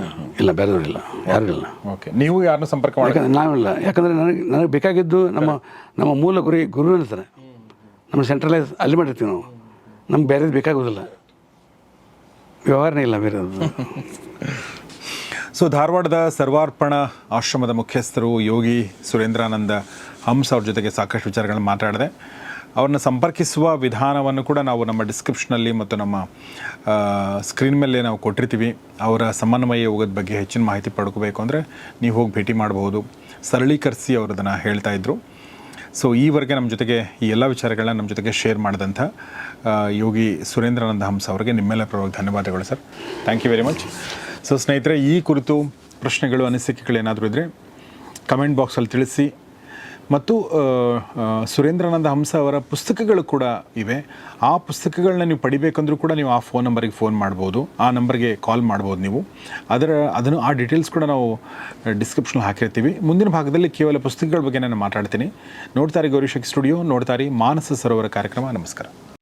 ಇಲ್ಲ ಬೇರೆದವ್ರು ಇಲ್ಲ ಯಾರು ಇಲ್ಲ. ಓಕೆ ನೀವು ಯಾರನ್ನೂ ಸಂಪರ್ಕ ಮಾಡಿ ನಾವಿಲ್ಲ. ಯಾಕಂದರೆ ನನಗೆ ನನಗೆ ಬೇಕಾಗಿದ್ದು ನಮ್ಮ ನಮ್ಮ ಮೂಲ ಗುರಿ ಗುರು ಇರ್ತಾರೆ ನಮ್ಮ ಸೆಂಟ್ರಲೈಸ್ ಅಲ್ಲಿ ಮಾಡಿರ್ತೀವಿ ನಾವು. ನಮ್ಗೆ ಬೇರೆದು ಬೇಕಾಗೋದಿಲ್ಲ. ವ್ಯವಹಾರನೇ ಇಲ್ಲ ಬೇರೆ ಸೊ ಧಾರವಾಡದ ಸರ್ವಾರ್ಪಣ ಆಶ್ರಮದ ಮುಖ್ಯಸ್ಥರು ಯೋಗಿ ಸುರೇಂದ್ರಾನಂದ ಹಂಸ ಅವ್ರ ಜೊತೆಗೆ ಸಾಕಷ್ಟು ವಿಚಾರಗಳನ್ನ ಮಾತಾಡಿದೆ. ಅವ್ರನ್ನ ಸಂಪರ್ಕಿಸುವ ವಿಧಾನವನ್ನು ಕೂಡ ನಾವು ನಮ್ಮ ಡಿಸ್ಕ್ರಿಪ್ಷನಲ್ಲಿ ಮತ್ತು ನಮ್ಮ ಸ್ಕ್ರೀನ್ ಮೇಲೆ ನಾವು ಕೊಟ್ಟಿರ್ತೀವಿ. ಅವರ ಸಮನ್ವಯ ಯೋಗದ ಬಗ್ಗೆ ಹೆಚ್ಚಿನ ಮಾಹಿತಿ ಪಡ್ಕೋಬೇಕು ಅಂದರೆ ನೀವು ಹೋಗಿ ಭೇಟಿ ಮಾಡಬಹುದು. ಸರಳೀಕರಿಸಿ ಅವರು ಅದನ್ನು ಹೇಳ್ತಾ ಇದ್ರು. ಸೊ ಈವರೆಗೆ ನಮ್ಮ ಜೊತೆಗೆ ಈ ಎಲ್ಲ ವಿಚಾರಗಳನ್ನ ನಮ್ಮ ಜೊತೆಗೆ ಶೇರ್ ಮಾಡಿದಂಥ ಯೋಗಿ ಸುರೇಂದ್ರಾನಂದ ಹಂಸ ಅವರಿಗೆ ನಿಮ್ಮೆಲ್ಲ ಪರವಾಗಿ ಧನ್ಯವಾದಗಳು sir. Thank you very much so ಸ್ನೇಹಿತರೆ, ಈ ಕುರಿತು ಪ್ರಶ್ನೆಗಳು, ಅನಿಸಿಕೆಗಳು ಏನಾದರೂ ಇದ್ದರೆ ಕಮೆಂಟ್ ಬಾಕ್ಸಲ್ಲಿ ತಿಳಿಸಿ. ಮತ್ತು ಸುರೇಂದ್ರಾನಂದ ಹಂಸ ಅವರ ಪುಸ್ತಕಗಳು ಕೂಡ ಇವೆ. ಆ ಪುಸ್ತಕಗಳನ್ನ ನೀವು ಪಡಿಬೇಕಂದ್ರೂ ಕೂಡ ನೀವು ಆ ಫೋನ್ ನಂಬರಿಗೆ ಫೋನ್ ಮಾಡ್ಬೋದು. ಆ ನಂಬರ್ಗೆ ಕಾಲ್ ಮಾಡ್ಬೋದು ನೀವು. ಅದರ, ಅದನ್ನು ಆ ಡೀಟೇಲ್ಸ್ ಕೂಡ ನಾವು ಡಿಸ್ಕ್ರಿಪ್ಷನ್ ಹಾಕಿರ್ತೀವಿ. ಮುಂದಿನ ಭಾಗದಲ್ಲಿ ಕೇವಲ ಪುಸ್ತಕಗಳ ಬಗ್ಗೆ ನಾನು ಮಾತಾಡ್ತೀನಿ. ನೋಡ್ತಾರೆ ಗೌರಿಶಕ್ ಸ್ಟುಡಿಯೋ, ನೋಡ್ತಾರೆ ಮಾನಸ ಸರೋವರ ಕಾರ್ಯಕ್ರಮ. ನಮಸ್ಕಾರ.